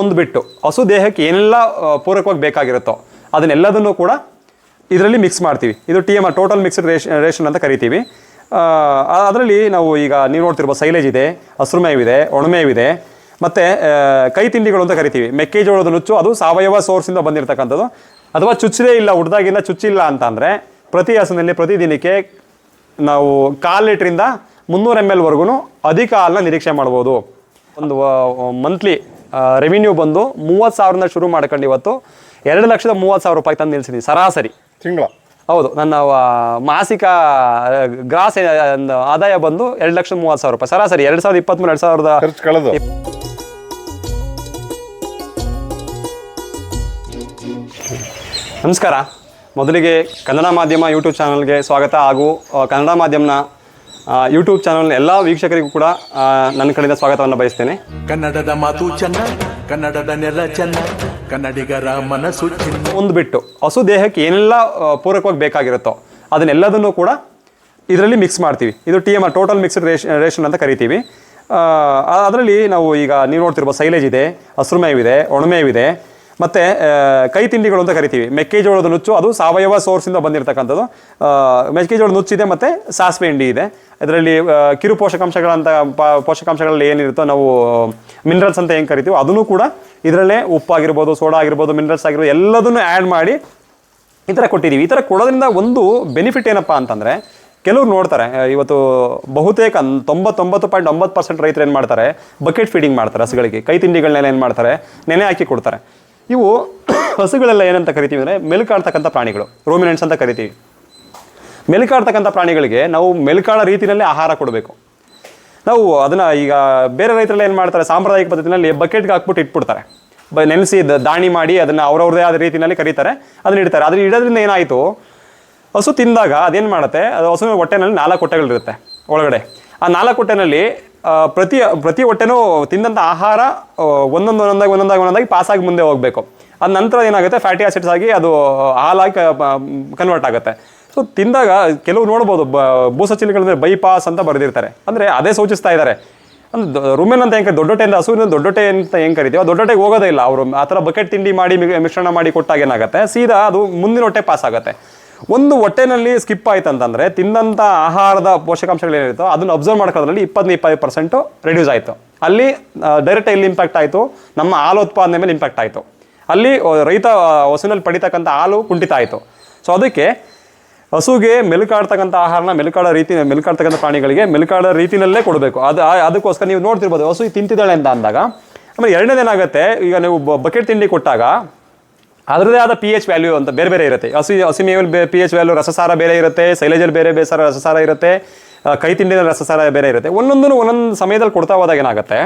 ಒಂದು ಬಿಟ್ಟು ಹಸು ದೇಹಕ್ಕೆ ಏನೆಲ್ಲ ಪೂರಕವಾಗಿ ಬೇಕಾಗಿರುತ್ತೋ ಅದನ್ನೆಲ್ಲದನ್ನು ಕೂಡ ಇದರಲ್ಲಿ ಮಿಕ್ಸ್ ಮಾಡ್ತೀವಿ. ಇದು T M total mixed ration ration ಅಂತ ಕರಿತೀವಿ. ಅದರಲ್ಲಿ ನಾವು ಈಗ ನೀವು ನೋಡ್ತಿರ್ಬೋದು ಸೈಲೇಜ್ ಇದೆ ಹಸಿರು ಮೇವಿದೆ ಒಣಮೇವಿದೆ ಮತ್ತು ಕೈ ತಿಂಡಿಗಳು ಅಂತ ಕರಿತೀವಿ. ಮೆಕ್ಕೆಜೋಳದ ನುಚ್ಚು, ಅದು ಸಾವಯವ ಸೋರ್ಸಿಂದ ಬಂದಿರತಕ್ಕಂಥದ್ದು. ಅಥವಾ ಚುಚ್ಚದೇ ಇಲ್ಲ ಹುಡ್ದಾಗಿಂದ ಚುಚ್ಚಿಲ್ಲ ಅಂತ ಅಂದರೆ ಪ್ರತಿ ಹಸುನಲ್ಲಿ ಪ್ರತಿದಿನಕ್ಕೆ ನಾವು ಕಾಲು ಲೀಟ್ರಿಂದ ಮುನ್ನೂರು ಎಂ ಎಲ್ವರೆಗೂ ಅಧಿಕ ಹಾಲನ್ನ ನಿರೀಕ್ಷೆ ಮಾಡ್ಬೋದು. ಒಂದು ಮಂತ್ಲಿ ರೆವಿನ್ಯೂ ಬಂದು ಮೂವತ್ತು ಸಾವಿರದಿಂದ ಶುರು ಮಾಡ್ಕೊಂಡು ಇವತ್ತು ಎರಡು ಲಕ್ಷದ ಮೂವತ್ತು ಸಾವಿರ ರೂಪಾಯಿ ತಂದು ನಿಲ್ಸಿದ್ದೀನಿ ಸರಾಸರಿ. ತಿಂಗಳ. ಹೌದು ನನ್ನ ಮಾಸಿಕ ಗ್ರಾಸ್ ಆದಾಯ ಬಂದು ಎರಡು ಲಕ್ಷದ ಮೂವತ್ತು ಸಾವಿರ ರೂಪಾಯಿ. ಸರಾಸರಿ ಎರಡು ಸಾವಿರದ ಇಪ್ಪತ್ತ್ಮೂರು ಎರಡು ಸಾವಿರದ ಖರ್ಚು ಕಳೆದು. ನಮಸ್ಕಾರ. ಮೊದಲಿಗೆ ಕನ್ನಡ ಮಾಧ್ಯಮ ಯೂಟ್ಯೂಬ್ ಚಾನಲ್ಗೆ ಸ್ವಾಗತ ಹಾಗೂ ಕನ್ನಡ ಮಾಧ್ಯಮನ ಯೂಟ್ಯೂಬ್ ಚಾನಲ್ ಎಲ್ಲ ವೀಕ್ಷಕರಿಗೂ ಕೂಡ ನನ್ನ ಕಡೆಯಿಂದ ಸ್ವಾಗತವನ್ನು ಬಯಸ್ತೇನೆ. ಕನ್ನಡದ ಮಾತು ಚೆನ್ನ ಕನ್ನಡದ ನೆಲ ಚೆನ್ನ ಕನ್ನಡಿಗರ ಮನಸ್ಸು ಚಿನ್ನ. ಒಂದು ಬಿಟ್ಟು ಹಸು ದೇಹಕ್ಕೆ ಏನೆಲ್ಲ ಪೂರಕವಾಗಿ ಬೇಕಾಗಿರುತ್ತೋ ಅದನ್ನೆಲ್ಲದನ್ನು ಕೂಡ ಇದರಲ್ಲಿ ಮಿಕ್ಸ್ ಮಾಡ್ತೀವಿ. ಇದು T M R total mixed ration ration ಅಂತ ಕರಿತೀವಿ. ಅದರಲ್ಲಿ ನಾವು ಈಗ ನೀವು ನೋಡ್ತಿರ್ಬೋದು ಸೈಲೇಜ್ ಇದೆ ಹಸಿರು ಮೇವಿದೆ ಒಣಮೇವಿದೆ ಮತ್ತು ಕೈ ತಿಂಡಿಗಳು ಅಂತ ಕರಿತೀವಿ. ಮೆಕ್ಕೆಜೋಳದ ನುಚ್ಚು ಅದು ಸಾವಯವ ಸೋರ್ಸಿಂದ ಬಂದಿರತಕ್ಕಂಥದ್ದು. ಮೆಕ್ಕೆಜೋಳ ಮೆಕ್ಕೆಜೋಳದ ನುಚ್ಚಿದೆ ಮತ್ತು ಸಾಸಿವೆ ಹಿಂಡಿ ಇದೆ. ಇದರಲ್ಲಿ ಆ, ಕಿರು ಪೋಷಕಾಂಶಗಳಂತ ಪೋಷಕಾಂಶಗಳಲ್ಲಿ ಏನಿರುತ್ತೋ ನಾವು ಮಿನರಲ್ಸ್ ಅಂತ ಏನು ಕರಿತೀವಿ ಅದನ್ನು ಕೂಡ ಇದರಲ್ಲೇ ಉಪ್ಪಾಗಿರ್ಬೋದು ಸೋಡಾ ಆಗಿರ್ಬೋದು ಮಿನರಲ್ಸ್ ಆಗಿರ್ಬೋದು ಎಲ್ಲದನ್ನು ಆ್ಯಡ್ ಮಾಡಿ ಈ ಥರ ಕೊಟ್ಟಿದ್ದೀವಿ ಈ ಥರ ಕೊಡೋದ್ರಿಂದ ಒಂದು ಬೆನಿಫಿಟ್ ಏನಪ್ಪ ಅಂತಂದರೆ ಕೆಲವ್ರು ನೋಡ್ತಾರೆ ಇವತ್ತು ಬಹುತೇಕ ತೊಂಬತ್ತೊಂಬತ್ತು ಪಾಯಿಂಟ್ ಒಂಬತ್ತು ಪರ್ಸೆಂಟ್ ರೈತರು ಏನು ಮಾಡ್ತಾರೆ? ಬಕೆಟ್ ಫೀಡಿಂಗ್ ಮಾಡ್ತಾರೆ ಹಸುಗಳಿಗೆ. ಕೈ ತಿಂಡಿಗಳನ್ನೆಲ್ಲ ಏನು ಮಾಡ್ತಾರೆ? ನೆನೆ ಹಾಕಿ ಕೊಡ್ತಾರೆ. ಇವು ಹಸುಗಳೆಲ್ಲ ಏನಂತ ಕರಿತೀವಿ ಅಂದರೆ ಮೆಲುಕಾಡ್ತಕ್ಕಂಥ ಪ್ರಾಣಿಗಳು, ರೋಮಿನೆಂಟ್ಸ್ ಅಂತ ಕರಿತೀವಿ. ಮೆಲುಕಾಡ್ತಕ್ಕಂಥ ಪ್ರಾಣಿಗಳಿಗೆ ನಾವು ಮೆಲುಕಾಡ ರೀತಿಯಲ್ಲೇ ಆಹಾರ ಕೊಡಬೇಕು. ನಾವು ಅದನ್ನು ಈಗ ಬೇರೆ ರೈತರೆಲ್ಲ ಏನು ಮಾಡ್ತಾರೆ, ಸಾಂಪ್ರದಾಯಿಕ ಪದ್ಧತಿನಲ್ಲಿ ಬಕೆಟ್ಗೆ ಹಾಕ್ಬಿಟ್ಟು ಇಟ್ಬಿಡ್ತಾರೆ. ಬ ನೆನೆಸಿ ದಾಣಿ ಮಾಡಿ ಅದನ್ನು ಅವ್ರವ್ರದೇ ಆದ ರೀತಿಯಲ್ಲಿ ಕರೀತಾರೆ, ಅದನ್ನು ಇಡ್ತಾರೆ. ಅದನ್ನ ಇಡೋದ್ರಿಂದ ಏನಾಯಿತು, ಹಸು ತಿಂದಾಗ ಅದೇನು ಮಾಡುತ್ತೆ, ಅದು ಹಸುವಿನ ಹೊಟ್ಟೆನಲ್ಲಿ ನಾಲ್ಕು ಹೊಟ್ಟೆಗಳಿರುತ್ತೆ ಒಳಗಡೆ. ಆ ನಾಲ್ಕು ಹೊಟ್ಟೆನಲ್ಲಿ ಪ್ರತಿ ಪ್ರತಿ ಹೊಟ್ಟೆನೂ ತಿಂದಂಥ ಆಹಾರ ಒಂದೊಂದು ಒಂದೊಂದಾಗಿ ಒಂದೊಂದಾಗಿ ಒಂದೊಂದಾಗಿ ಪಾಸಾಗಿ ಮುಂದೆ ಹೋಗಬೇಕು. ಅದ ನಂತರ ಏನಾಗುತ್ತೆ? ಫ್ಯಾಟಿ ಆಸಿಡ್ಸ್ ಆಗಿ ಅದು ಹಾಲಾಗಿ ಕನ್ವರ್ಟ್ ಆಗುತ್ತೆ. ಸೊ ತಿಂದಾಗ ಕೆಲವು ನೋಡ್ಬೋದು, ಬ ಭೂಸಚಿಲಿಗಳಂದ್ರೆ ಬೈಪಾಸ್ ಅಂತ ಬರೆದಿರ್ತಾರೆ. ಅಂದರೆ ಅದೇ ಸೂಚಿಸ್ತಾ ಇದ್ದಾರೆ. ಅಂದ್ರೆ ರುಮೆನ್ ಅಂತ ಹೆಂಗೆ ದೊಡ್ಡೊಟ್ಟೆಯಿಂದ ಹಸುವಿನ ದೊಡ್ಡೊಟ್ಟೆ ಅಂತ ಹೆಂಗೆ ಕರಿತೀವಿ ದೊಡ್ಡೊಟ್ಟೆಗೆ ಹೋಗೋದೇ ಇಲ್ಲ. ಅವರು ಆ ಥರ ಬಕೆಟ್ ತಿಂಡಿ ಮಾಡಿ, ಮಿಶ್ರಣ ಮಾಡಿ ಕೊಟ್ಟಾಗ ಏನಾಗುತ್ತೆ? ಸೀದಾ ಅದು ಮುಂದಿನ ಹೊಟ್ಟೆ ಪಾಸ್ ಆಗುತ್ತೆ. ಒಂದು ಹೊಟ್ಟೆನಲ್ಲಿ ಸ್ಕಿಪ್ ಆಯ್ತು ಅಂತಂದರೆ ತಿಂದಂಥ ಆಹಾರದ ಪೋಷಕಾಂಶಗಳು ಏನಿರುತ್ತೋ ಅದನ್ನು ಅಬ್ಸರ್ವ್ ಮಾಡ್ಕೊಳ್ಳೋದ್ರಲ್ಲಿ ಇಪ್ಪತ್ತು ಇಪ್ಪತ್ತು ಪರ್ಸೆಂಟು ರೆಡ್ಯೂಸ್ ಆಯಿತು. ಅಲ್ಲಿ ಡೈರೆಕ್ಟ್ ಇಲ್ಲಿ ಇಂಪ್ಯಾಕ್ಟ್ ಆಯಿತು, ನಮ್ಮ ಹಾಲು ಉತ್ಪಾದನೆ ಮೇಲೆ ಇಂಪ್ಯಾಕ್ಟ್ ಆಯಿತು. ಅಲ್ಲಿ ರೈತ ಹಸುವಿನಲ್ಲಿ ಪಡಿತಕ್ಕಂಥ ಹಾಲು ಕುಂಠಿತ ಆಯಿತು. ಸೊ ಅದಕ್ಕೆ ಹಸುಗೆ ಮೆಲುಕಾಡ್ತಕ್ಕಂಥ ಆಹಾರನ ಮೆಲುಕಾಡೋ ರೀತಿ, ಮೆಲುಕಾಡ್ತಕ್ಕಂಥ ಪ್ರಾಣಿಗಳಿಗೆ ಮೆಲುಕಾಡೋ ರೀತಿಯಲ್ಲೇ ಕೊಡಬೇಕು. ಅದು ಅದಕ್ಕೋಸ್ಕರ ನೀವು ನೋಡ್ತಿರ್ಬೋದು, ಹಸು ತಿಂತಿದ್ದಾಳೆ ಅಂತ ಅಂದಾಗ, ಆಮೇಲೆ ಎರಡನೇದೇನಾಗುತ್ತೆ, ಈಗ ನೀವು ಬಕೆಟ್ ತಿಂಡಿ ಕೊಟ್ಟಾಗ ಅದರದೇ ಆದ ಪಿ ಎಚ್ ವ್ಯಾಲ್ಯೂ ಅಂತ ಬೇರೆ ಬೇರೆ ಇರುತ್ತೆ. ಹಸಿ ಹಸಿ ಮೇವಲ್ಲಿ ಪಿ ಎಚ್ ವ್ಯಾಲ್ಯೂ ರಸಸಾರ ಬೇರೆ ಇರುತ್ತೆ ಸೈಲೇಜಲ್ಲಿ ಬೇರೆ ಬೇಸಾರ ರಸಸಾರ ಇರುತ್ತೆ ಕೈ ತಿಂಡಿನ ರಸಸಾರ ಬೇರೆ ಇರುತ್ತೆ. ಒಂದೊಂದನ್ನು ಒಂದೊಂದು ಸಮಯದಲ್ಲಿ ಕೊಡ್ತಾ ಹೋದಾಗ ಏನಾಗುತ್ತೆ?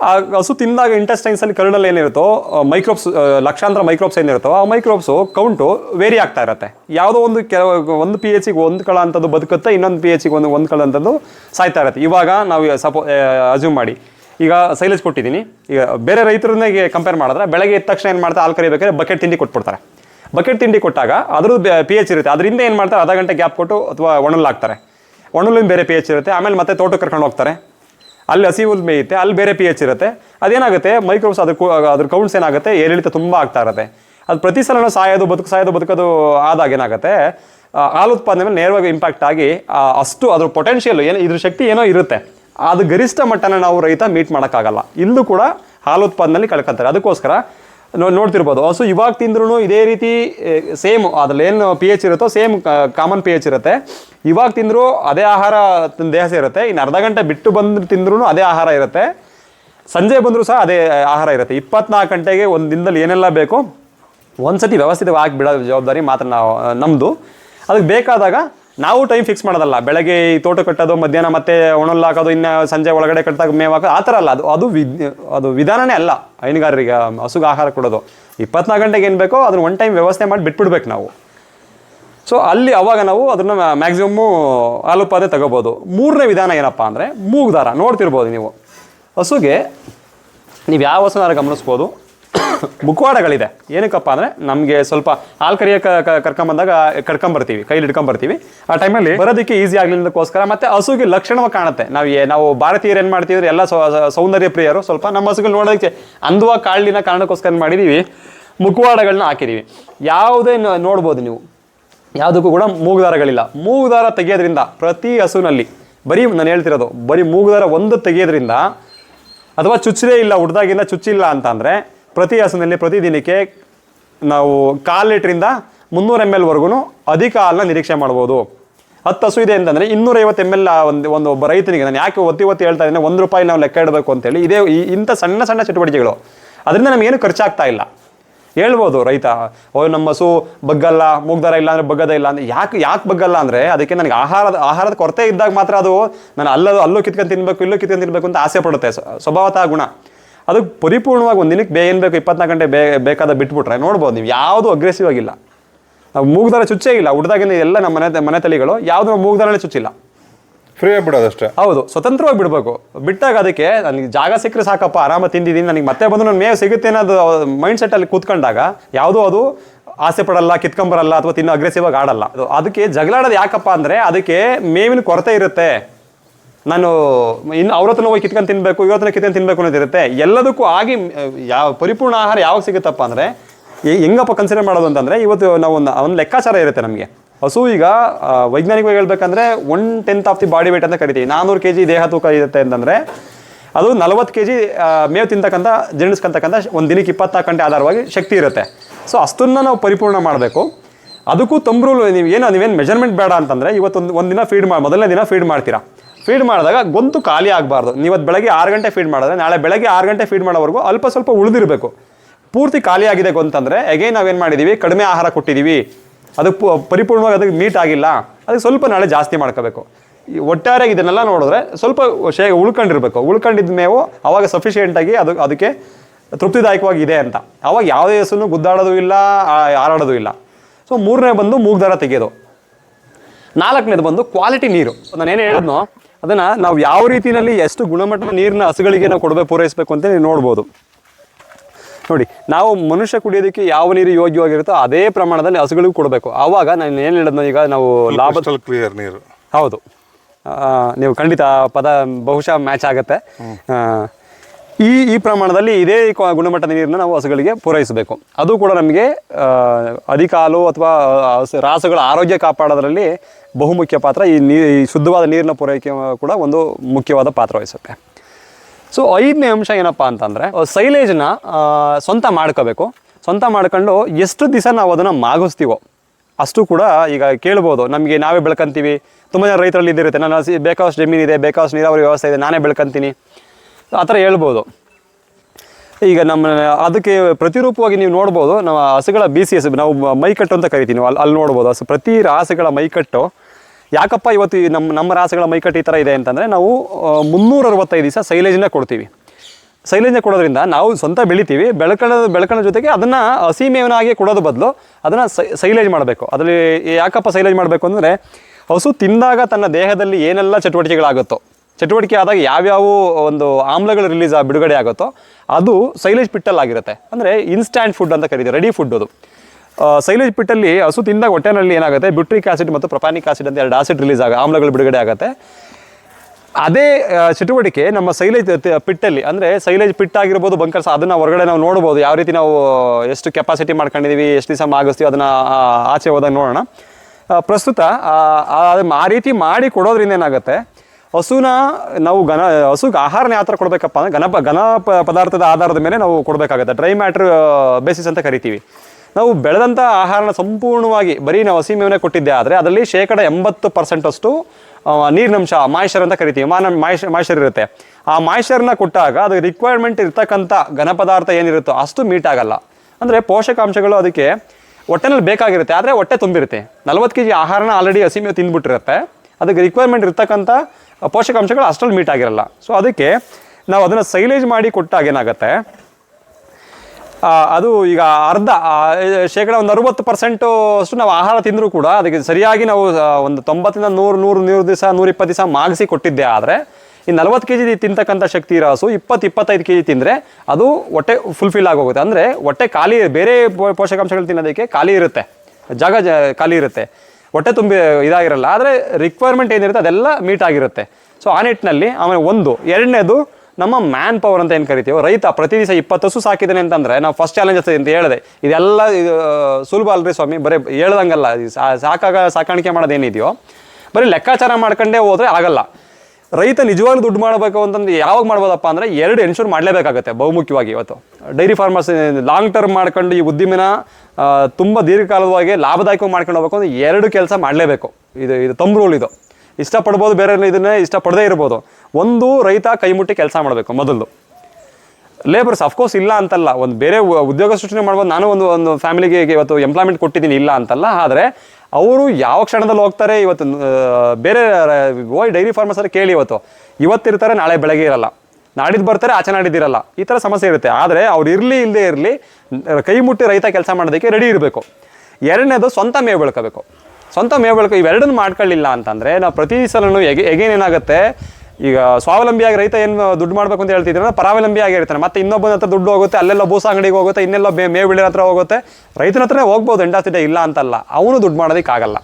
ಆ, ಹಸು ತಿಂದಾಗ ಇಂಟೆಸ್ಟೈನ್ಸಲ್ಲಿ ಕರುಳಲ್ಲಿ ಏನಿರುತ್ತೋ ಮೈಕ್ರೋಬ್ಸ್ ಲಕ್ಷಾಂತರ ಮೈಕ್ರೋಬ್ಸ್ ಏನಿರುತ್ತೋ, ಆ ಮೈಕ್ರೋಬ್ಸು ಕೌಂಟು ವೇರಿ ಆಗ್ತಾ ಇರುತ್ತೆ. ಯಾವುದೋ ಒಂದು ಕೆಲವು ಒಂದು ಪಿ ಎಚ್ಗೆ ಒಂದು ಕಳ ಅಂಥದ್ದು ಬದುಕುತ್ತೆ, ಇನ್ನೊಂದು ಪಿ ಎಚ್ಗೆ ಒಂದು ಒಂದು ಕಳ ಅಂಥದ್ದು ಸಾಯ್ತಾ ಇರುತ್ತೆ. ಇವಾಗ ನಾವು ಸಪೋ ಅಸ್ಯೂಮ್ ಮಾಡಿ. ಈಗ ಸೈಲೇಜ್ ಕೊಟ್ಟಿದ್ದೀನಿ. ಈಗ ಬೇರೆ ರೈತರನ್ನೇ ಕಂಪೇರ್ ಮಾಡಿದ್ರೆ ಬೆಳಗ್ಗೆ ಎದ್ದ ತಕ್ಷಣ ಏನು ಮಾಡ್ತಾರೆ? ಹಾಲು ಕರಿಬೇಕಾದ್ರೆ ಬಕೆಟ್ ತಿಂಡಿ ಕೊಟ್ಬಿಡ್ತಾರೆ. ಬಕೆಟ್ ತಿಂಡಿ ಕೊಟ್ಟಾಗ ಅದ್ರದ್ದು ಪಿ ಎಚ್ ಇರುತ್ತೆ. ಅದರಿಂದ ಏನು ಮಾಡ್ತಾರೆ? ಅರ್ಧ ಗಂಟೆ ಗ್ಯಾಪ್ ಕೊಟ್ಟು ಅಥವಾ ಒಣಲ್ ಹಾಕ್ತಾರೆ. ಒಣಲಿನ ಬೇರೆ ಪಿ ಎಚ್ ಇರುತ್ತೆ. ಆಮೇಲೆ ಮತ್ತೆ ತೋಟಕ್ಕೆ ಕರ್ಕೊಂಡು ಹೋಗ್ತಾರೆ. ಅಲ್ಲಿ ಹಸಿ ಹುಲ್ ಮೇಯುತ್ತೆ. ಅಲ್ಲಿ ಬೇರೆ ಪಿ ಎಚ್ ಇರುತ್ತೆ. ಅದೇನಾಗುತ್ತೆ? ಮೈಕ್ರೋಬ್ಸ್ ಅದ್ರ ಅದ್ರ ಕೌಂಟ್ಸ್ ಏನಾಗುತ್ತೆ? ಏರಿಳಿತ ತುಂಬ ಆಗ್ತಾ ಇರುತ್ತೆ. ಅದು ಪ್ರತಿ ಸಲ ಸಾಯೋದು, ಬದುಕು, ಸಾಯೋದು, ಬದುಕೋದು ಆದಾಗ ಏನಾಗುತ್ತೆ? ಹಾಲು ಉತ್ಪಾದನೆ ಮೇಲೆ ನೇರವಾಗಿ ಇಂಪ್ಯಾಕ್ಟ್ ಆಗಿ ಅಷ್ಟು ಅದ್ರ ಪೊಟೆನ್ಷಿಯಲ್ ಏನು, ಇದ್ರ ಶಕ್ತಿ ಏನೋ ಇರುತ್ತೆ. ಅದು ಗರಿಷ್ಠ ಮಟ್ಟನ ನಾವು ರೈತ ಮೀಟ್ ಮಾಡೋಕ್ಕಾಗಲ್ಲ. ಇಲ್ಲೂ ಕೂಡ ಹಾಲು ಉತ್ಪಾದನೆಯಲ್ಲಿ ಕಳ್ಕೊತಾರೆ. ಅದಕ್ಕೋಸ್ಕರ ನೋಡ್ತಿರ್ಬೋದು. ಹಸು ಇವಾಗ ತಿಂದ್ರೂ ಇದೇ ರೀತಿ ಸೇಮ್ ಅದ್ರಲ್ಲಿ ಏನು ಪಿ ಎಚ್ ಇರುತ್ತೋ ಸೇಮ್ ಕಾಮನ್ ಪಿ ಎಚ್ ಇರುತ್ತೆ. ಇವಾಗ ತಿಂದರೂ ಅದೇ ಆಹಾರ ದೇಹ ಸೇರುತ್ತೆ. ಇನ್ನು ಅರ್ಧ ಗಂಟೆ ಬಿಟ್ಟು ಬಂದು ತಿಂದ್ರೂ ಅದೇ ಆಹಾರ ಇರುತ್ತೆ. ಸಂಜೆ ಬಂದರೂ ಸಹ ಅದೇ ಆಹಾರ ಇರುತ್ತೆ. ಇಪ್ಪತ್ನಾಲ್ಕು ಗಂಟೆಗೆ ಒಂದು ದಿನದಲ್ಲಿ ಏನೆಲ್ಲ ಬೇಕು? ಒಂದು ಸತಿ ವ್ಯವಸ್ಥಿತವಾಗಿ ಬಿಡೋ ಜವಾಬ್ದಾರಿ ಮಾತ್ರ ನಾವು ನಮ್ಮದು ಅದಕ್ಕೆ ಬೇಕಾದಾಗ ನಾವು ಟೈಮ್ ಫಿಕ್ಸ್ ಮಾಡೋದಲ್ಲ. ಬೆಳಗ್ಗೆ ಈ ತೋಟ ಕಟ್ಟೋದು, ಮಧ್ಯಾಹ್ನ ಮತ್ತೆ ಒಣಲ್ ಹಾಕೋದು, ಇನ್ನು ಸಂಜೆ ಒಳಗಡೆ ಕಟ್ಟಿದಾಗ ಮೇವು ಹಾಕೋದು, ಆ ಥರ ಅಲ್ಲ. ಅದು ಅದು ವಿದ್, ಅದು ವಿಧಾನನೇ ಅಲ್ಲ. ಹೈನುಗಾರರಿಗೆ ಹಸುಗೆ ಆಹಾರ ಕೊಡೋದು. ಇಪ್ಪತ್ನಾಲ್ಕು ಗಂಟೆಗೆ ಏನು ಬೇಕೋ ಅದನ್ನ ಒನ್ ಟೈಮ್ ವ್ಯವಸ್ಥೆ ಮಾಡಿ ಬಿಟ್ಬಿಡ್ಬೇಕು ನಾವು. ಸೊ ಅಲ್ಲಿ ಅವಾಗ ನಾವು ಅದನ್ನು ಮ್ಯಾಕ್ಸಿಮಮ್ಮು ಹಾಲು ತಗೋಬೋದು. ಮೂರನೇ ವಿಧಾನ ಏನಪ್ಪ ಅಂದರೆ, ಮೂಗ್ದಾರ. ನೋಡ್ತಿರ್ಬೋದು ನೀವು. ಹಸುಗೆ, ನೀವು ಯಾವ ಹಸುನಾರ ಗಮನಿಸ್ಬೋದು? ಮುಖವಾಡಗಳಿದೆ. ಏನಕ್ಕಪ್ಪ ಅಂದರೆ ನಮಗೆ ಸ್ವಲ್ಪ ಹಾಲು ಕರಿಯ ಕರ್ಕೊಂಬಂದಾಗ ಕರ್ಕೊಂಬರ್ತೀವಿ ಕೈಲಿ ಹಿಡ್ಕೊಂಬರ್ತೀವಿ. ಆ ಟೈಮಲ್ಲಿ ಬರೋದಕ್ಕೆ ಈಸಿ ಆಗಲಿಲ್ಲದಕ್ಕೋಸ್ಕರ ಮತ್ತೆ ಹಸುಗೆ ಲಕ್ಷಣವಾಗಿ ಕಾಣುತ್ತೆ. ನಾವು ಏ- ನಾವು ಭಾರತೀಯರು ಏನು ಮಾಡ್ತೀವಿ ಎಲ್ಲ ಸೌಂದರ್ಯ ಪ್ರಿಯರು ಸ್ವಲ್ಪ ನಮ್ಮ ಹಸುಗಳು ನೋಡೋದಕ್ಕೆ ಅಂದುವ ಕಾಳಿನ ಕಾರಣಕ್ಕೋಸ್ಕರ ಏನು ಮಾಡಿದ್ದೀವಿ ಮುಖವಾಡಗಳನ್ನ ಹಾಕಿದ್ದೀವಿ ಯಾವುದೇ ನೋಡ್ಬೋದು ನೀವು. ಯಾವುದಕ್ಕೂ ಕೂಡ ಮೂಗುದಾರಗಳಿಲ್ಲ. ಮೂಗುದಾರ ತೆಗೆಯೋದ್ರಿಂದ ಪ್ರತಿ ಹಸುವಿನಲ್ಲಿ, ಬರೀ ನಾನು ಹೇಳ್ತಿರೋದು, ಬರೀ ಮೂಗುದಾರ ಒಂದು ತೆಗೆಯೋದ್ರಿಂದ ಅಥವಾ ಚುಚ್ಚದೇ ಇಲ್ಲ ಹುಡ್ದಾಗಿಂದ ಚುಚ್ಚಿಲ್ಲ ಅಂತ ಅಂದರೆ ಪ್ರತಿ ಹಸುನಲ್ಲಿ ಪ್ರತಿದಿನಕ್ಕೆ ನಾವು ಕಾಲು ಲೀಟ್ರಿಂದ ಮುನ್ನೂರು ಎಂ ಎಲ್ವರೆಗೂ ಅಧಿಕ ಹಾಲನ್ನ ನಿರೀಕ್ಷೆ ಮಾಡ್ಬೋದು. ಹತ್ತು ಹಸು ಇದೆ ಅಂತಂದರೆ ಇನ್ನೂರೈವತ್ತು ಎಂ ಎಲ್ ಒಂದು ಒಂದು ಒಬ್ಬ ರೈತನಿಗೆ ನಾನು ಯಾಕೆ ಒತ್ತಿ ಒತ್ತಿ ಹೇಳ್ತಾ ಇದ್ದೀನಿ, ಒಂದು ರೂಪಾಯಿ ನಾವು ಲೆಕ್ಕ ಇಡಬೇಕು ಅಂತೇಳಿ ಇದೇ ಇಂಥ ಸಣ್ಣ ಸಣ್ಣ ಚಟುವಟಿಕೆಗಳು. ಅದರಿಂದ ನಮಗೇನು ಖರ್ಚಾಗ್ತಾ ಇಲ್ಲ. ಹೇಳ್ಬೋದು ರೈತ, ಓ ನಮ್ಮ ಹಸು ಬಗ್ಗಲ್ಲ, ಮೂಗ್ದಾರ ಇಲ್ಲ ಅಂದರೆ ಬಗ್ಗದ ಇಲ್ಲ ಅಂದರೆ ಯಾಕೆ ಯಾಕೆ ಬಗ್ಗಲ್ಲ ಅಂದರೆ ಅದಕ್ಕೆ ನನಗೆ ಆಹಾರದ ಆಹಾರದ ಕೊರತೆ ಇದ್ದಾಗ ಮಾತ್ರ ಅದು ನಾನು ಅಲ್ಲದು, ಅಲ್ಲೂ ಕಿತ್ಕೊಂಡು ತಿನ್ನಬೇಕು ಇಲ್ಲೂ ಕಿತ್ಕೊಂಡು ತಿನ್ನಬೇಕು ಅಂತ ಆಸೆ ಪಡುತ್ತೆ. ಸ್ವ- ಸ್ವಭಾವತಃ ಗುಣ. ಅದಕ್ಕೆ ಪರಿಪೂರ್ಣವಾಗಿ ಒಂದು ದಿನಕ್ಕೆ ಬೇ ಏನು ಬೇಕು ಇಪ್ಪತ್ನಾಲ್ಕು ಗಂಟೆ ಬೇ ಬೇಕಾದ ಬಿಟ್ಬಿಟ್ರೆ ನೋಡ್ಬೋದು ನೀವು ಯಾವುದು ಅಗ್ರೆಸಿವ್ ಆಗಿಲ್ಲ. ನಾವು ಮೂಗ್ದಾರ ಚುಚ್ಚೇ ಇಲ್ಲ ಹುಡ್ದಾಗಿಂದ ಎಲ್ಲ ನಮ್ಮ ಮನೆ ಮನೆ ತಳಿಗಳು ಯಾವುದು ಮೂಗ್ದಾರನೇ ಚುಚ್ಚಿಲ್ಲ. ಫ್ರೀ ಬಿಡೋದಷ್ಟೇ ಹೌದು ಸ್ವತಂತ್ರವಾಗಿ ಬಿಡಬೇಕು. ಬಿಟ್ಟಾಗ ಅದಕ್ಕೆ ನನಗೆ ಜಾಗ ಸಿಕ್ಕರೆ ಸಾಕಪ್ಪ ಆರಾಮ ತಿಂದಿದ್ದೀನಿ ನನಗೆ ಮತ್ತೆ ಬಂದು ನನ್ನ ಮೇವು ಸಿಗುತ್ತೆ ಅನ್ನೋದು ಮೈಂಡ್ ಸೆಟ್ಟಲ್ಲಿ ಕೂತ್ಕೊಂಡಾಗ ಯಾವುದೋ ಅದು ಆಸೆ ಪಡಲ್ಲ ಕಿತ್ಕೊಂಬರಲ್ಲ ಅಥವಾ ತಿನ್ನೋ ಅಗ್ರೆಸಿವ್ ಆಗಿ ಆಡಲ್ಲ. ಅದು ಅದಕ್ಕೆ ಜಗಳಾಡೋದು ಯಾಕಪ್ಪ ಅಂದರೆ ಅದಕ್ಕೆ ಮೇವಿನ ಕೊರತೆ ಇರುತ್ತೆ. ನಾನು ಇನ್ನು ಅವ್ರ ಹತ್ರ ಹೋಗಿ ಕಿತ್ಕೊಂಡು ತಿನ್ನಬೇಕು ಇವ್ರ ಹತ್ರ ಕಿತ್ಕೊಂಡು ತಿನ್ನಬೇಕು ಅನ್ನೋದಿರುತ್ತೆ ಎಲ್ಲದಕ್ಕೂ ಆಗಿ, ಯಾವ ಪರಿಪೂರ್ಣ ಆಹಾರ ಯಾವಾಗ ಸಿಗುತ್ತಪ್ಪ ಅಂದರೆ ಹೆಂಗಪ್ಪ ಕನ್ಸಿಡರ್ ಮಾಡೋದು ಅಂತಂದರೆ, ಇವತ್ತು ನಾವು ಒಂದು ಒಂದು ಲೆಕ್ಕಾಚಾರ ಇರುತ್ತೆ ನಮಗೆ. ಹಸು ಈಗ ವೈಜ್ಞಾನಿಕವಾಗಿ ಹೇಳ್ಬೇಕಂದ್ರೆ one tenth of the body weight ಅಂತ ಕರಿತೀವಿ. ನಾನ್ನೂರು ಕೆ ಜಿ ದೇಹ ತೂಕ ಇರುತ್ತೆ ಅಂತಂದರೆ, ಅದು ನಲವತ್ತು ಕೆ ಜಿ ಮೇವು ತಿಂತಕ್ಕಂಥ, ಜೀರ್ಣಿಸ್ಕೊಂತಕ್ಕಂಥ ಒಂದು ದಿನಕ್ಕೆ ಇಪ್ಪತ್ನಾಲ್ಕು ಗಂಟೆ ಆಧಾರವಾಗಿ ಶಕ್ತಿ ಇರುತ್ತೆ. ಸೊ ಅಷ್ಟನ್ನು ನಾವು ಪರಿಪೂರ್ಣ ಮಾಡಬೇಕು. ಅದಕ್ಕೂ ತಂಬ್ರೂಲು ನೀವು ಏನು, ನೀವೇನು ಮೆಜರ್ಮೆಂಟ್ ಬೇಡ ಅಂತಂದರೆ, ಇವತ್ತೊಂದು ಒಂದು ದಿನ ಫೀಡ್ ಮಾಡಿ ಮೊದಲನೇ ದಿನ ಫೀಡ್ ಮಾಡ್ತೀರಾ. ಫೀಡ್ ಮಾಡಿದಾಗ ಗೊಂತು ಖಾಲಿ ಆಗಬಾರ್ದು. ನೀವತ್ತು ಬೆಳಗ್ಗೆ ಆರು ಗಂಟೆ ಫೀಡ್ ಮಾಡಿದ್ರೆ ನಾಳೆ ಬೆಳಗ್ಗೆ ಆರು ಗಂಟೆ ಫೀಡ್ ಮಾಡೋವರೆಗೂ ಅಲ್ಪ ಸ್ವಲ್ಪ ಉಳಿದಿರಬೇಕು. ಪೂರ್ತಿ ಖಾಲಿ ಆಗಿದೆ ಗೊಂತಂದರೆ ಅಗೈನ್ ನಾವೇನು ಮಾಡಿದ್ದೀವಿ ಕಡಿಮೆ ಆಹಾರ ಕೊಟ್ಟಿದ್ದೀವಿ ಅದು ಪರಿಪೂರ್ಣವಾಗಿ ಅದಕ್ಕೆ ಮೀಟ್ ಆಗಿಲ್ಲ. ಅದಕ್ಕೆ ಸ್ವಲ್ಪ ನಾಳೆ ಜಾಸ್ತಿ ಮಾಡ್ಕೋಬೇಕು. ಈ ಒಟ್ಟಾರೆಯಾಗಿ ಇದನ್ನೆಲ್ಲ ನೋಡಿದ್ರೆ ಸ್ವಲ್ಪ ಶೇ, ಉಳ್ಕೊಂಡಿರ್ಬೇಕು. ಉಳ್ಕೊಂಡಿದ್ದ ಮೇವು ಅವಾಗ ಸಫಿಷಿಯೆಂಟಾಗಿ ಅದು, ಅದಕ್ಕೆ ತೃಪ್ತಿದಾಯಕವಾಗಿ ಇದೆ ಅಂತ. ಅವಾಗ ಯಾವುದೇ ಹೆಸರು ಗುದ್ದಾಡೋದು ಇಲ್ಲ ಹಾರಾಡೋದು ಇಲ್ಲ. ಸೊ ಮೂರನೇ ಬಂದು ಮೂಗ್ದಾರ ತೆಗೆಯೋದು. ನಾಲ್ಕನೇದು ಬಂದು ಕ್ವಾಲಿಟಿ ನೀರು. ನಾನು ಏನು ಹೇಳಿದ್ನೋ ಅದನ್ನು ನಾವು ಯಾವ ರೀತಿಯಲ್ಲಿ ಎಷ್ಟು ಗುಣಮಟ್ಟದ ನೀರನ್ನ ಹಸುಗಳಿಗೆ ನಾವು ಕೊಡಬೇಕು ಪೂರೈಸಬೇಕು ಅಂತ ನೀವು ನೋಡ್ಬೋದು. ನೋಡಿ ನಾವು ಮನುಷ್ಯ ಕುಡಿಯೋದಕ್ಕೆ ಯಾವ ನೀರು ಯೋಗ್ಯವಾಗಿರುತ್ತೋ ಅದೇ ಪ್ರಮಾಣದಲ್ಲಿ ಹಸುಗಳಿಗೂ ಕೊಡಬೇಕು. ಆವಾಗ ನಾನು ಏನು ಹೇಳಿದ್ನೋ ಈಗ ನಾವು ಲಾಭ ಕ್ಲಿಯರ್ ನೀರು. ಹೌದು. ನೀವು ಖಂಡಿತ ಪದ ಬಹುಶಃ ಮ್ಯಾಚ್ ಆಗುತ್ತೆ. ಈ ಈ ಪ್ರಮಾಣದಲ್ಲಿ ಇದೇ ಗುಣಮಟ್ಟದ ನೀರನ್ನು ನಾವು ಹಸುಗಳಿಗೆ ಪೂರೈಸಬೇಕು. ಅದು ಕೂಡ ನಮಗೆ ಅಧಿಕ ಹಾಲು ಅಥವಾ ರಾಸುಗಳ ಆರೋಗ್ಯ ಕಾಪಾಡೋದ್ರಲ್ಲಿ ಬಹುಮುಖ್ಯ ಪಾತ್ರ. ಈ ನೀ ಶುದ್ಧವಾದ ನೀರಿನ ಪೂರೈಕೆ ಕೂಡ ಒಂದು ಮುಖ್ಯವಾದ ಪಾತ್ರ ವಹಿಸುತ್ತೆ. ಸೊ, ಐದನೇ ಅಂಶ ಏನಪ್ಪ ಅಂತಂದರೆ, ಸೈಲೇಜ್ನ ಸ್ವಂತ ಮಾಡ್ಕೋಬೇಕು. ಸ್ವಂತ ಮಾಡ್ಕೊಂಡು ಎಷ್ಟು ದಿವಸ ನಾವು ಅದನ್ನು ಮಾಗಿಸ್ತೀವೋ, ಅಷ್ಟು ಕೂಡ ಈಗ ಕೇಳ್ಬೋದು. ನಮಗೆ ನಾವೇ ಬೆಳ್ಕೊಂತೀವಿ. ತುಂಬ ಜನ ರೈತರಲ್ಲಿ ಇದಿರುತ್ತೆ ನನ್ನ ಬೇಕಾದಷ್ಟು ಜಮೀನಿದೆ, ಬೇಕಾದಷ್ಟು ನೀರಾವರಿ ವ್ಯವಸ್ಥೆ ಇದೆ, ನಾನೇ ಬೆಳ್ಕೊಂತೀನಿ. ಆ ಥರ ಹೇಳ್ಬೋದು. ಈಗ ನಮ್ಮ ಅದಕ್ಕೆ ಪ್ರತಿರೂಪವಾಗಿ ನೀವು ನೋಡ್ಬೋದು ನಾವು ಹಸುಗಳ ಬಿ ಸಿ ಎಸ್ ನಾವು ಮೈಕಟ್ಟು ಅಂತ ಕರಿತೀವಿ ಅಲ್ಲಿ ಅಲ್ಲಿ ನೋಡ್ಬೋದು. ಹಸು ಪ್ರತಿ ರಾಸುಗಳ ಮೈಕಟ್ಟು ಯಾಕಪ್ಪ ಇವತ್ತು ನಮ್ಮ ನಮ್ಮ ರಾಸುಗಳ ಮೈಕಟ್ಟು ಈ ಥರ ಇದೆ ಅಂತಂದರೆ ನಾವು ಮುನ್ನೂರ ಅರವತ್ತೈದು ದಿವಸ ಸೈಲೇಜನ್ನ ಕೊಡ್ತೀವಿ. ಸೈಲೇಜ್ನ ಕೊಡೋದ್ರಿಂದ ನಾವು ಸ್ವಂತ ಬೆಳಿತೀವಿ ಬೆಳಕಣ ಬೆಳಕಣ ಜೊತೆಗೆ ಅದನ್ನು ಹಸಿ ಮೇವನಾಗಿ ಕೊಡೋದು ಬದಲು ಅದನ್ನು ಸೈಲೇಜ್ ಮಾಡಬೇಕು. ಅದರಲ್ಲಿ ಯಾಕಪ್ಪ ಸೈಲೇಜ್ ಮಾಡಬೇಕು ಅಂದರೆ ಹಸು ತಿಂದಾಗ ತನ್ನ ದೇಹದಲ್ಲಿ ಏನೆಲ್ಲ ಚಟುವಟಿಕೆಗಳಾಗುತ್ತೋ. ಚಟುವಟಿಕೆ ಆದಾಗ ಯಾವ್ಯಾವ ಒಂದು ಆಮ್ಲಗಳು ರಿಲೀಸ್ ಬಿಡುಗಡೆ ಆಗುತ್ತೋ ಅದು ಸೈಲೇಜ್ ಪಿಟ್ಟಲ್ಲಾಗಿರುತ್ತೆ ಅಂದರೆ ಇನ್ಸ್ಟ್ಯಾಂಟ್ ಫುಡ್ ಅಂತ ಕರೀತೀವಿ ರೆಡಿ ಫುಡ್ ಅದು. ಸೈಲೇಜ್ ಪಿಟ್ಟಲ್ಲಿ ಹಸು ತಿಂದಾಗ ಹೊಟ್ಟೆನಲ್ಲಿ ಏನಾಗುತ್ತೆ? ಬ್ಯೂಟ್ರಿಕ್ ಆಸಿಡ್ ಮತ್ತು ಪ್ರೊಪಾನಿಕ್ ಆಸಿಡ್ ಅಂತ ಎರಡು ಆಸಿಡ್ ರಿಲೀಸ್ ಆಗ ಆಮ್ಲಗಳು ಬಿಡುಗಡೆ ಆಗುತ್ತೆ. ಅದೇ ಚಟುವಟಿಕೆ ನಮ್ಮ ಸೈಲೇಜ್ ಪಿಟ್ಟಲ್ಲಿ ಅಂದರೆ ಸೈಲೇಜ್ ಪಿಟ್ ಆಗಿರ್ಬೋದು ಬಂಕರ್ಸ್ ಅದನ್ನು ಹೊರಗಡೆ ನಾವು ನೋಡ್ಬೋದು. ಯಾವ ರೀತಿ ನಾವು, ಎಷ್ಟು ಕೆಪಾಸಿಟಿ ಮಾಡ್ಕೊಂಡಿದ್ದೀವಿ ಎಷ್ಟು ದಿವಸ ಮಾಗಿಸ್ತೀವಿ, ಅದನ್ನು ಆಚೆ ಹೋದಾಗ ನೋಡೋಣ. ಪ್ರಸ್ತುತ ಆ ರೀತಿ ಮಾಡಿ ಕೊಡೋದ್ರಿಂದ ಏನಾಗುತ್ತೆ? ಹಸುನ ನಾವು ಘನ, ಹಸುಗೆ ಆಹಾರನ ಯಾವ ಥರ ಕೊಡಬೇಕಪ್ಪ ಅಂದರೆ ಘನ ಘನ ಪದಾರ್ಥದ ಆಧಾರದ ಮೇಲೆ ನಾವು ಕೊಡಬೇಕಾಗುತ್ತೆ. ಡ್ರೈ ಮ್ಯಾಟ್ರ್ ಬೇಸಿಸ್ ಅಂತ ಕರಿತೀವಿ. ನಾವು ಬೆಳೆದಂಥ ಆಹಾರನ ಸಂಪೂರ್ಣವಾಗಿ, ಬರೀ ನಾವು ಹಸಿ ಮೇವನೇ ಕೊಟ್ಟಿದ್ದೆ ಆದರೆ ಅದರಲ್ಲಿ ಶೇಕಡ ಎಂಬತ್ತು ಪರ್ಸೆಂಟಷ್ಟು ನೀರಿನಂಶ, ಮಾಯ್ಶ್ಚರ್ ಅಂತ ಕರಿತೀವಿ. ಮಾನ, ಮಾಯ್ಶ್, ಮಾಯ್ಶ್ಚರ್ ಇರುತ್ತೆ. ಆ ಮಾಯ್ಶ್ಚರ್ನ ಕೊಟ್ಟಾಗ ಅದು ರಿಕ್ವೈರ್ಮೆಂಟ್ ಇರ್ತಕ್ಕಂಥ ಘನ ಪದಾರ್ಥ ಏನಿರುತ್ತೋ ಅಷ್ಟು ಮೀಟ್ ಆಗಲ್ಲ. ಅಂದರೆ ಪೋಷಕಾಂಶಗಳು ಅದಕ್ಕೆ ಹೊಟ್ಟೆನಲ್ಲಿ ಬೇಕಾಗಿರುತ್ತೆ. ಆದರೆ ಹೊಟ್ಟೆ ತುಂಬಿರುತ್ತೆ. ನಲ್ವತ್ತು ಕೆ ಜಿ ಆಹಾರನ ಆಲ್ರೆಡಿ ಹಸಿ ಮೇವು ತಿಂದ್ಬಿಟ್ಟಿರುತ್ತೆ. ಅದಕ್ಕೆ ರಿಕ್ವೈರ್ಮೆಂಟ್ ಇರ್ತಕ್ಕಂಥ ಪೋಷಕಾಂಶಗಳು ಅಷ್ಟರಲ್ಲಿ ಮೀಟ್ ಆಗಿರಲ್ಲ. ಸೊ ಅದಕ್ಕೆ ನಾವು ಅದನ್ನು ಸೈಲೇಜ್ ಮಾಡಿ ಕೊಟ್ಟಾಗ ಏನಾಗುತ್ತೆ? ಅದು ಈಗ ಅರ್ಧ ಶೇಕಡ ಒಂದು ಅರುವತ್ತು ಪರ್ಸೆಂಟು ಅಷ್ಟು ನಾವು ಆಹಾರ ತಿಂದರೂ ಕೂಡ ಅದಕ್ಕೆ ಸರಿಯಾಗಿ ನಾವು ಒಂದು ತೊಂಬತ್ತಿಂದ ನೂರು ನೂರು ನೂರು ದಿವಸ ನೂರಿಪ್ಪತ್ತು ದಿವಸ ಮಾಗಿಸಿ ಕೊಟ್ಟಿದ್ದೆ ಆದರೆ, ಈ ನಲವತ್ತು ಕೆ ಜಿ ತಿಂತಕ್ಕಂಥ ಶಕ್ತಿ ಇರೋ ಹಸು ಇಪ್ಪತ್ತು, ಇಪ್ಪತ್ತೈದು ಕೆ ಜಿ ತಿಂದರೆ ಅದು ಹೊಟ್ಟೆ ಫುಲ್ಫಿಲ್ ಆಗೋಗುತ್ತೆ. ಅಂದರೆ ಹೊಟ್ಟೆ ಖಾಲಿ, ಬೇರೆ ಪೋಷಕಾಂಶಗಳು ತಿನ್ನೋದಕ್ಕೆ ಖಾಲಿ ಇರುತ್ತೆ. ಜಾಗ ಖಾಲಿ ಇರುತ್ತೆ. ಹೊಟ್ಟೆ ತುಂಬಿ ಇದಾಗಿರಲ್ಲ, ಆದರೆ ರಿಕ್ವೈರ್ಮೆಂಟ್ ಏನಿರುತ್ತೆ ಅದೆಲ್ಲ ಮೀಟ್ ಆಗಿರುತ್ತೆ. ಸೊ ಆ ನಿಟ್ಟಿನಲ್ಲಿ ಆಮೇಲೆ ಒಂದು, ಎರಡನೇದು ನಮ್ಮ ಮ್ಯಾನ್ ಪವರ್ ಅಂತ ಏನು ಕರಿತೀವೋ, ರೈತ ಪ್ರತಿ ದಿವಸ ಇಪ್ಪತ್ತು ಹಸು ಸಾಕಿದ್ದಾನೆ ಅಂತಂದರೆ, ನಾವು ಫಸ್ಟ್ ಚಾಲೆಂಜ್ ಅಂತ ಹೇಳಿದೆ. ಇದೆಲ್ಲ, ಇದು, ಸುಲಭ ಅಲ್ರಿ ಸ್ವಾಮಿ, ಬರೀ ಹೇಳ್ದಂಗಲ್ಲ ಸಾಕಾಗ, ಸಾಕಾಣಿಕೆ ಮಾಡೋದೇನಿದೆಯೋ, ಬರೀ ಲೆಕ್ಕಾಚಾರ ಮಾಡ್ಕೊಂಡೇ ಹೋದರೆ ಆಗಲ್ಲ. ರೈತ ನಿಜವಾಗ್ಲೂ ದುಡ್ಡು ಮಾಡಬೇಕು ಅಂತಂದ್ರೆ ಯಾವಾಗ ಮಾಡ್ಬೋದಪ್ಪ ಅಂದರೆ ಎರಡು ಎನ್ಶೂರ್ ಮಾಡಲೇಬೇಕಾಗುತ್ತೆ, ಬಹುಮುಖ್ಯವಾಗಿ ಇವತ್ತು. ಡೈರಿ ಫಾರ್ಮರ್ಸ್ ಲಾಂಗ್ ಟರ್ಮ್ ಮಾಡ್ಕೊಂಡು ಈ ಉದ್ದಿಮೆನ ತುಂಬ ದೀರ್ಘಕಾಲವಾಗಿ ಲಾಭದಾಯಕವಾಗಿ ಮಾಡ್ಕೊಂಡು ಹೋಗ್ಬೇಕು ಅಂದರೆ ಎರಡು ಕೆಲಸ ಮಾಡಲೇಬೇಕು. ಇದು ಇದು ತಮ್ಮ ರೂಲ್ ಇದು. ಇಷ್ಟಪಡ್ಬೋದು ಬೇರೆ ಇದನ್ನೇ ಇಷ್ಟಪಡದೇ ಇರ್ಬೋದು. ಒಂದು ರೈತ ಕೈ ಮುಟ್ಟಿ ಕೆಲಸ ಮಾಡಬೇಕು ಮೊದಲು ಲೇಬರ್ಸ್ ಅಫ್ಕೋರ್ಸ್ ಇಲ್ಲ ಅಂತಲ್ಲ. ಒಂದು ಬೇರೆ ಉದ್ಯೋಗ ಸೃಷ್ಟಿ ಮಾಡ್ಬೋದು. ನಾನು ಒಂದು ಒಂದು ಫ್ಯಾಮಿಲಿಗೆ ಇವತ್ತು ಎಂಪ್ಲಾಯ್ಮೆಂಟ್ ಕೊಟ್ಟಿದ್ದೀನಿ ಇಲ್ಲ ಅಂತಲ್ಲ. ಆದರೆ ಅವರು ಯಾವ ಕ್ಷಣದಲ್ಲಿ ಹೋಗ್ತಾರೆ ಇವತ್ತು ಬೇರೆ ಹೋಯ್ ಡೈರಿ ಫಾರ್ಮರ್ಸ್ ಹತ್ರ ಕೇಳಿ ಇವತ್ತು. ಇವತ್ತಿರ್ತಾರೆ, ನಾಳೆ ಬೆಳಗ್ಗೆ ಇರಲ್ಲ. ನಾಡಿದ್ದು ಬರ್ತಾರೆ, ಆಚೆ ನಾಡಿದ್ದಿರಲ್ಲ ಈ ಥರ ಸಮಸ್ಯೆ ಇರುತ್ತೆ. ಆದರೆ ಅವ್ರು ಇರಲಿ ಇಲ್ಲದೆ ಇರಲಿ, ಕೈ ಮುಟ್ಟಿ ರೈತ ಕೆಲಸ ಮಾಡೋದಕ್ಕೆ ರೆಡಿ ಇರಬೇಕು. ಎರಡನೇದು ಸ್ವಂತ ಮೇವು ಬೆಳ್ಕೋಬೇಕು. ಸ್ವಂತ ಮೇವು ಬೆಳ್ಕೊ ಇವೆರಡನ್ನು ಮಾಡ್ಕೊಳ್ಳಿಲ್ಲ ಅಂತಂದರೆ ನಾವು ಪ್ರತಿ ಸಲನೂ ಎಗೆ ಎಗೇನ್ ಏನಾಗುತ್ತೆ? ಈಗ ಸ್ವಾವಲಂಬಿಯಾಗಿ ರೈತ ಏನು ದುಡ್ಡು ಮಾಡಬೇಕು ಅಂತ ಹೇಳ್ತಿದ್ರೆ ಪರಾವಲಂಬಿ ಆಗಿರ್ತಾನೆ ಮತ್ತೆ ಇನ್ನೊಬ್ಬನ ಹತ್ರ ದುಡ್ಡು ಹೋಗುತ್ತೆ, ಅಲ್ಲೆಲ್ಲ ಬೂಸ ಅಂಗಡಿಗೆ ಹೋಗುತ್ತೆ, ಇನ್ನೆಲ್ಲ ಮೇವು ಬೆಳೆ ಹತ್ರ ಹೋಗುತ್ತೆ. ರೈತನ ಹತ್ರನೇ ಹೋಗ್ಬೋದು ಎಂಡಾಸಿಡೆ ಇಲ್ಲ ಅಂತಲ್ಲ. ಅವನು ದುಡ್ಡು ಮಾಡೋದಕ್ಕಾಗಲ್ಲ.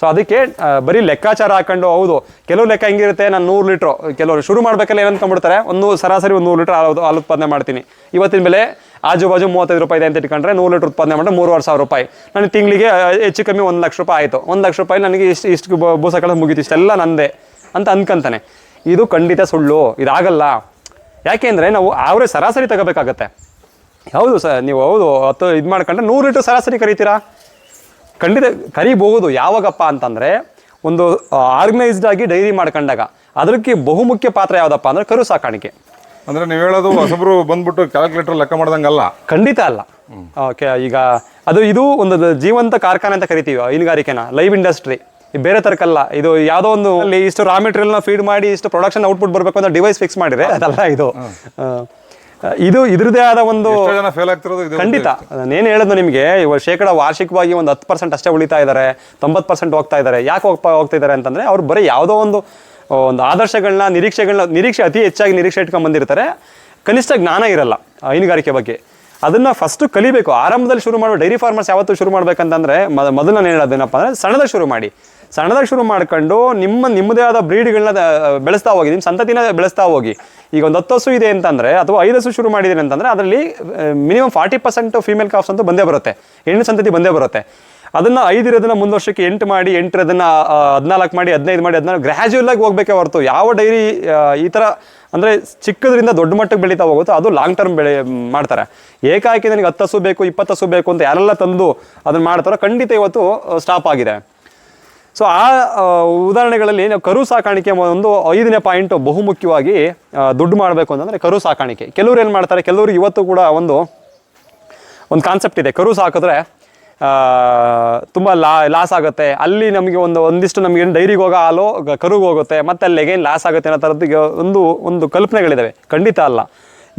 ಸೊ ಅದಕ್ಕೆ ಬರೀ ಲೆಕ್ಕಾಚಾರ ಹಾಕೊಂಡು, ಹೌದು, ಕೆಲವು ಲೆಕ್ಕ ಹೆಂಗಿರುತ್ತೆ, ನಾನು ನೂರು ಲೀಟ್ರು, ಕೆಲವರು ಶುರು ಮಾಡಬೇಕಲ್ಲ ಏನು ಅನ್ಕೊಂಡ್ಬಿಡ್ತಾರೆ ಒಂದು ಸರಾಸರಿ ಒಂದು ನೂರು ಲೀಟ್ರ್ ಹಾಲು ಹಾಲು ಉತ್ಪಾದನೆ ಮಾಡ್ತೀನಿ. ಇವತ್ತಿನ ಬೆಲೆ ಆಜು ಬಾಜು ಮೂವತ್ತೈದು ರೂಪಾಯಿ ಇದೆ ಅಂತ ಇಟ್ಕೊಂಡ್ರೆ, ನೂರು ಲೀಟ್ರ್ ಉತ್ಪಾದನೆ ಮಾಡಿದ್ರೆ ಮೂರುವರೆ ಸಾವಿರ ರೂಪಾಯಿ. ನನಗೆ ತಿಂಗಳಿಗೆ ಹೆಚ್ಚು ಕಮ್ಮಿ ಒಂದು ಲಕ್ಷ ರೂಪಾಯಿ ಆಯಿತು. ಒಂದು ಲಕ್ಷ ರೂಪಾಯಿ ನನಗೆ ಇಷ್ಟು ಇಷ್ಟು ಬೂಸ ಕಳೆದು ಮುಗೀತು, ಇಷ್ಟೆಲ್ಲ ನಂದೆ ಅಂತ ಅನ್ಕಂತಾನೆ. ಇದು ಖಂಡಿತ ಸುಳ್ಳು, ಇದಾಗಲ್ಲ. ಯಾಕೆಂದರೆ ನಾವು ಅವರೇ ಸರಾಸರಿ ತಗೋಬೇಕಾಗತ್ತೆ. ಹೌದು ಸರ್, ನೀವು ಹೌದು, ಹತ್ತು ಇದು ಮಾಡ್ಕೊಂಡ್ರೆ ನೂರು ಲೀಟ್ರ್ ಸರಾಸರಿ ಕರಿತೀರಾ? ಖಂಡಿತ ಕರಿಬಹುದು. ಯಾವಾಗಪ್ಪ ಅಂತಂದರೆ ಒಂದು ಆರ್ಗನೈಸ್ಡ್ ಆಗಿ ಡೈರಿ ಮಾಡ್ಕೊಂಡಾಗ ಅದಕ್ಕೆ ಬಹುಮುಖ್ಯ ಪಾತ್ರ ಯಾವುದಪ್ಪ ಅಂದರೆ ಕರು ಸಾಕಾಣಿಕೆ. ಅಂದ್ರೆ ನೀವು ಹೇಳೋದು ಹೊಸಬ್ರು ಬಂದ್ಬಿಟ್ಟು ಕ್ಯಾಲ್ಕುಲೇಟರ್ ಲೆಕ್ಕ ಮಾಡ್ದಂಗಲ್ಲ? ಖಂಡಿತ ಅಲ್ಲ. ಓಕೆ ಈಗ ಅದು ಇದು ಒಂದು ಜೀವಂತ ಕಾರ್ಖಾನೆ ಅಂತ ಕರಿತೀವಿ ಹೈನುಗಾರಿಕೆನ ಲೈವ್ ಇಂಡಸ್ಟ್ರಿ ಬೇರೆ ತರಕಲ್ಲ ಇದು ಯಾವುದೋ ಒಂದು ಅಲ್ಲಿ ಇಷ್ಟು ರಾ ಮೆಟೀರಿಯಲ್ನ ಫೀಡ್ ಮಾಡಿ ಇಷ್ಟು ಪ್ರೊಡಕ್ಷನ್ ಔಟ್ಪುಟ್ ಬರಬೇಕು ಅಂತ ಡಿವೈಸ್ ಫಿಕ್ಸ್ ಮಾಡಿದ್ರೆ ಅದಲ್ಲ ಇದು. ಇದು ಇದ್ರದೇ ಆದ ಒಂದು ಜನ ಫೇಲ್ ಆಗ್ತಿರೋದು ಇದು ಖಂಡಿತ. ನಾನು ಹೇಳೋದು ನಿಮಗೆ ಇವಾಗ ಶೇಕಡ ವಾರ್ಷಿಕವಾಗಿ ಒಂದು ಹತ್ತು ಪರ್ಸೆಂಟ್ ಅಷ್ಟೇ ಉಳಿತಾ ಇದ್ದಾರೆ ತೊಂಬತ್ತು ಪರ್ಸೆಂಟ್ ಹೋಗ್ತಾ ಇದ್ದಾರೆ ಯಾಕೆ ಹೋಗ್ತಾ ಹೋಗ್ತಾ ಇದ್ದಾರೆ ಅಂತಂದರೆ ಅವ್ರು ಬರೀ ಯಾವುದೋ ಒಂದು ಒಂದು ಆದರ್ಶಗಳನ್ನ ನಿರೀಕ್ಷೆಗಳನ್ನ ನಿರೀಕ್ಷೆ ಅತಿ ಹೆಚ್ಚಾಗಿ ನಿರೀಕ್ಷೆ ಇಟ್ಕೊಂಡು ಬಂದಿರ್ತಾರೆ ಕನಿಷ್ಠ ಜ್ಞಾನ ಇರಲ್ಲ ಹೈನುಗಾರಿಕೆ ಬಗ್ಗೆ. ಅದನ್ನು ಫಸ್ಟು ಕಲಿಬೇಕು. ಆರಂಭದಲ್ಲಿ ಶುರು ಮಾಡೋ ಡೈರಿ ಫಾರ್ಮರ್ಸ್ ಯಾವತ್ತೂ ಶುರು ಮಾಡಬೇಕಂತಂದರೆ ಮೊದಲು ನಾನು ಹೇಳೋದೇನಪ್ಪ ಅಂದರೆ ಸಣ್ಣದ ಶುರು ಮಾಡಿ. ಸಣ್ಣದಾಗಿ ಶುರು ಮಾಡ್ಕೊಂಡು ನಿಮ್ಮ ನಿಮ್ಮದೇ ಆದ ಬ್ರೀಡ್ಗಳನ್ನ ಬೆಳೆಸ್ತಾ ಹೋಗಿ, ನಿಮ್ಮ ಸಂತತಿನ ಬೆಳೆಸ್ತಾ ಹೋಗಿ. ಈಗ ಒಂದು ಹತ್ತು ಹಸು ಇದೆ ಅಂತಂದರೆ, ಅಥವಾ ಐದು ಹಸು ಶುರು ಮಾಡಿದ್ದೀನಿ ಅಂತಂದರೆ, ಅದರಲ್ಲಿ minimum forty percent female calves ಅಂತೂ ಬಂದೇ ಬರುತ್ತೆ. ಹೆಣ್ಣು ಸಂತತಿ ಬಂದೇ ಬರುತ್ತೆ. ಅದನ್ನು ಐದಿರೋದನ್ನ ಮುಂದೆ ವರ್ಷಕ್ಕೆ ಎಂಟು ಮಾಡಿ ಎಂಟರದನ್ನ ಹದಿನಾಲ್ಕು ಮಾಡಿ, ಹದಿನೈದು ಮಾಡಿ, ಹದಿನಾಲ್ಕು ಗ್ರ್ಯಾಜುವಲ್ ಆಗಿ ಹೋಗ್ಬೇಕೇ ಹೊರತು ಯಾವ ಡೈರಿ ಈ ಥರ ಅಂದರೆ ಚಿಕ್ಕದ್ರಿಂದ ದೊಡ್ಡ ಮಟ್ಟಕ್ಕೆ ಬೆಳೀತಾ ಹೋಗುತ್ತೋ ಅದು ಲಾಂಗ್ ಟರ್ಮ್ ಬೆಳೆ ಮಾಡ್ತಾರೆ. ಏಕಾಏಕಿ ನನಗೆ ಹತ್ತು ಹಸು ಬೇಕು, ಇಪ್ಪತ್ತು ಹಸು ಬೇಕು ಅಂತ ಯಾರೆಲ್ಲ ತಂದು ಅದನ್ನು ಮಾಡ್ತಾರೋ ಖಂಡಿತ ಇವತ್ತು ಸ್ಟಾಪ್ ಆಗಿದೆ. ಸೊ ಆ ಉದಾಹರಣೆಗಳಲ್ಲಿ ನಾವು ಕರು ಸಾಕಾಣಿಕೆ ಒಂದು ಐದನೇ ಪಾಯಿಂಟ್ ಬಹುಮುಖ್ಯವಾಗಿ ದುಡ್ಡು ಮಾಡಬೇಕು ಅಂತಂದರೆ ಕರು ಸಾಕಾಣಿಕೆ. ಕೆಲವ್ರು ಏನು ಮಾಡ್ತಾರೆ, ಕೆಲವರು ಇವತ್ತು ಕೂಡ ಒಂದು ಒಂದು ಕಾನ್ಸೆಪ್ಟ್ ಇದೆ. ಕರು ಸಾಕಿದ್ರೆ ತುಂಬ ಲಾ ಲಾಸ್ ಆಗುತ್ತೆ. ಅಲ್ಲಿ ನಮಗೆ ಒಂದು, ಒಂದಿಷ್ಟು ನಮಗೆ ಡೈರಿಗೆ ಹೋಗೋ ಹಾಲು ಕರುಗೆ ಹೋಗುತ್ತೆ. ಮತ್ತೆ ಅಲ್ಲಿಗೆ ಏನು ಲಾಸ್ ಆಗುತ್ತೆ ಅನ್ನೋ ಥರದ್ದು ಒಂದು ಒಂದು ಕಲ್ಪನೆಗಳಿದ್ದಾವೆ ಖಂಡಿತ ಅಲ್ಲ.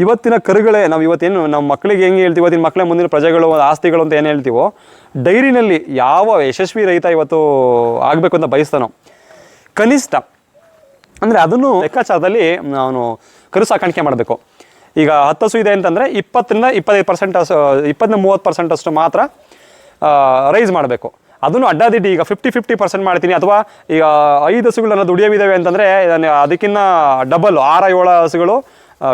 ಇವತ್ತಿನ ಕರುಗಳೇ, ನಾವು ಇವತ್ತೇನು ನಮ್ಮ ಮಕ್ಕಳಿಗೆ ಹೆಂಗೆ ಹೇಳ್ತೀವಿ, ಇವತ್ತಿನ ಮಕ್ಕಳೇ ಮುಂದಿನ ಪ್ರಜೆಗಳು, ಆಸ್ತಿಗಳು ಅಂತ ಏನು ಹೇಳ್ತೀವೋ, ಡೈರಿನಲ್ಲಿ ಯಾವ ಯಶಸ್ವಿ ರೈತ ಇವತ್ತು ಆಗಬೇಕು ಅಂತ ಬಯಸ್ತಾನೋ. ಕನಿಷ್ಠ, ಅಂದರೆ ಅದನ್ನು ಲೆಕ್ಕಾಚಾರದಲ್ಲಿ ನಾನು ಕರು ಸಾಕಾಣಿಕೆ ಮಾಡಬೇಕು. ಈಗ ಹತ್ತು ಹಸು ಇದೆ ಅಂತಂದರೆ ಇಪ್ಪತ್ತರಿಂದ ಇಪ್ಪತ್ತೈದು ಪರ್ಸೆಂಟ್ ಅಷ್ಟು, ಇಪ್ಪತ್ತರಿಂದ ಮೂವತ್ತು ಪರ್ಸೆಂಟ್ ಅಷ್ಟು ಮಾತ್ರ ರೈಸ್ ಮಾಡಬೇಕು. ಅದನ್ನು ಅಡ್ಡಾದಿಡ್ಡಿ ಈಗ ಫಿಫ್ಟಿ ಫಿಫ್ಟಿ ಪರ್ಸೆಂಟ್ ಮಾಡ್ತೀನಿ, ಅಥವಾ ಈಗ ಐದು ಹಸುಗಳನ್ನು ದುಡಿಯೋವಿದ್ದಾವೆ ಅಂತಂದರೆ ಅದಕ್ಕಿಂತ ಡಬಲ್ ಆರ ಏಳು ಹಸುಗಳು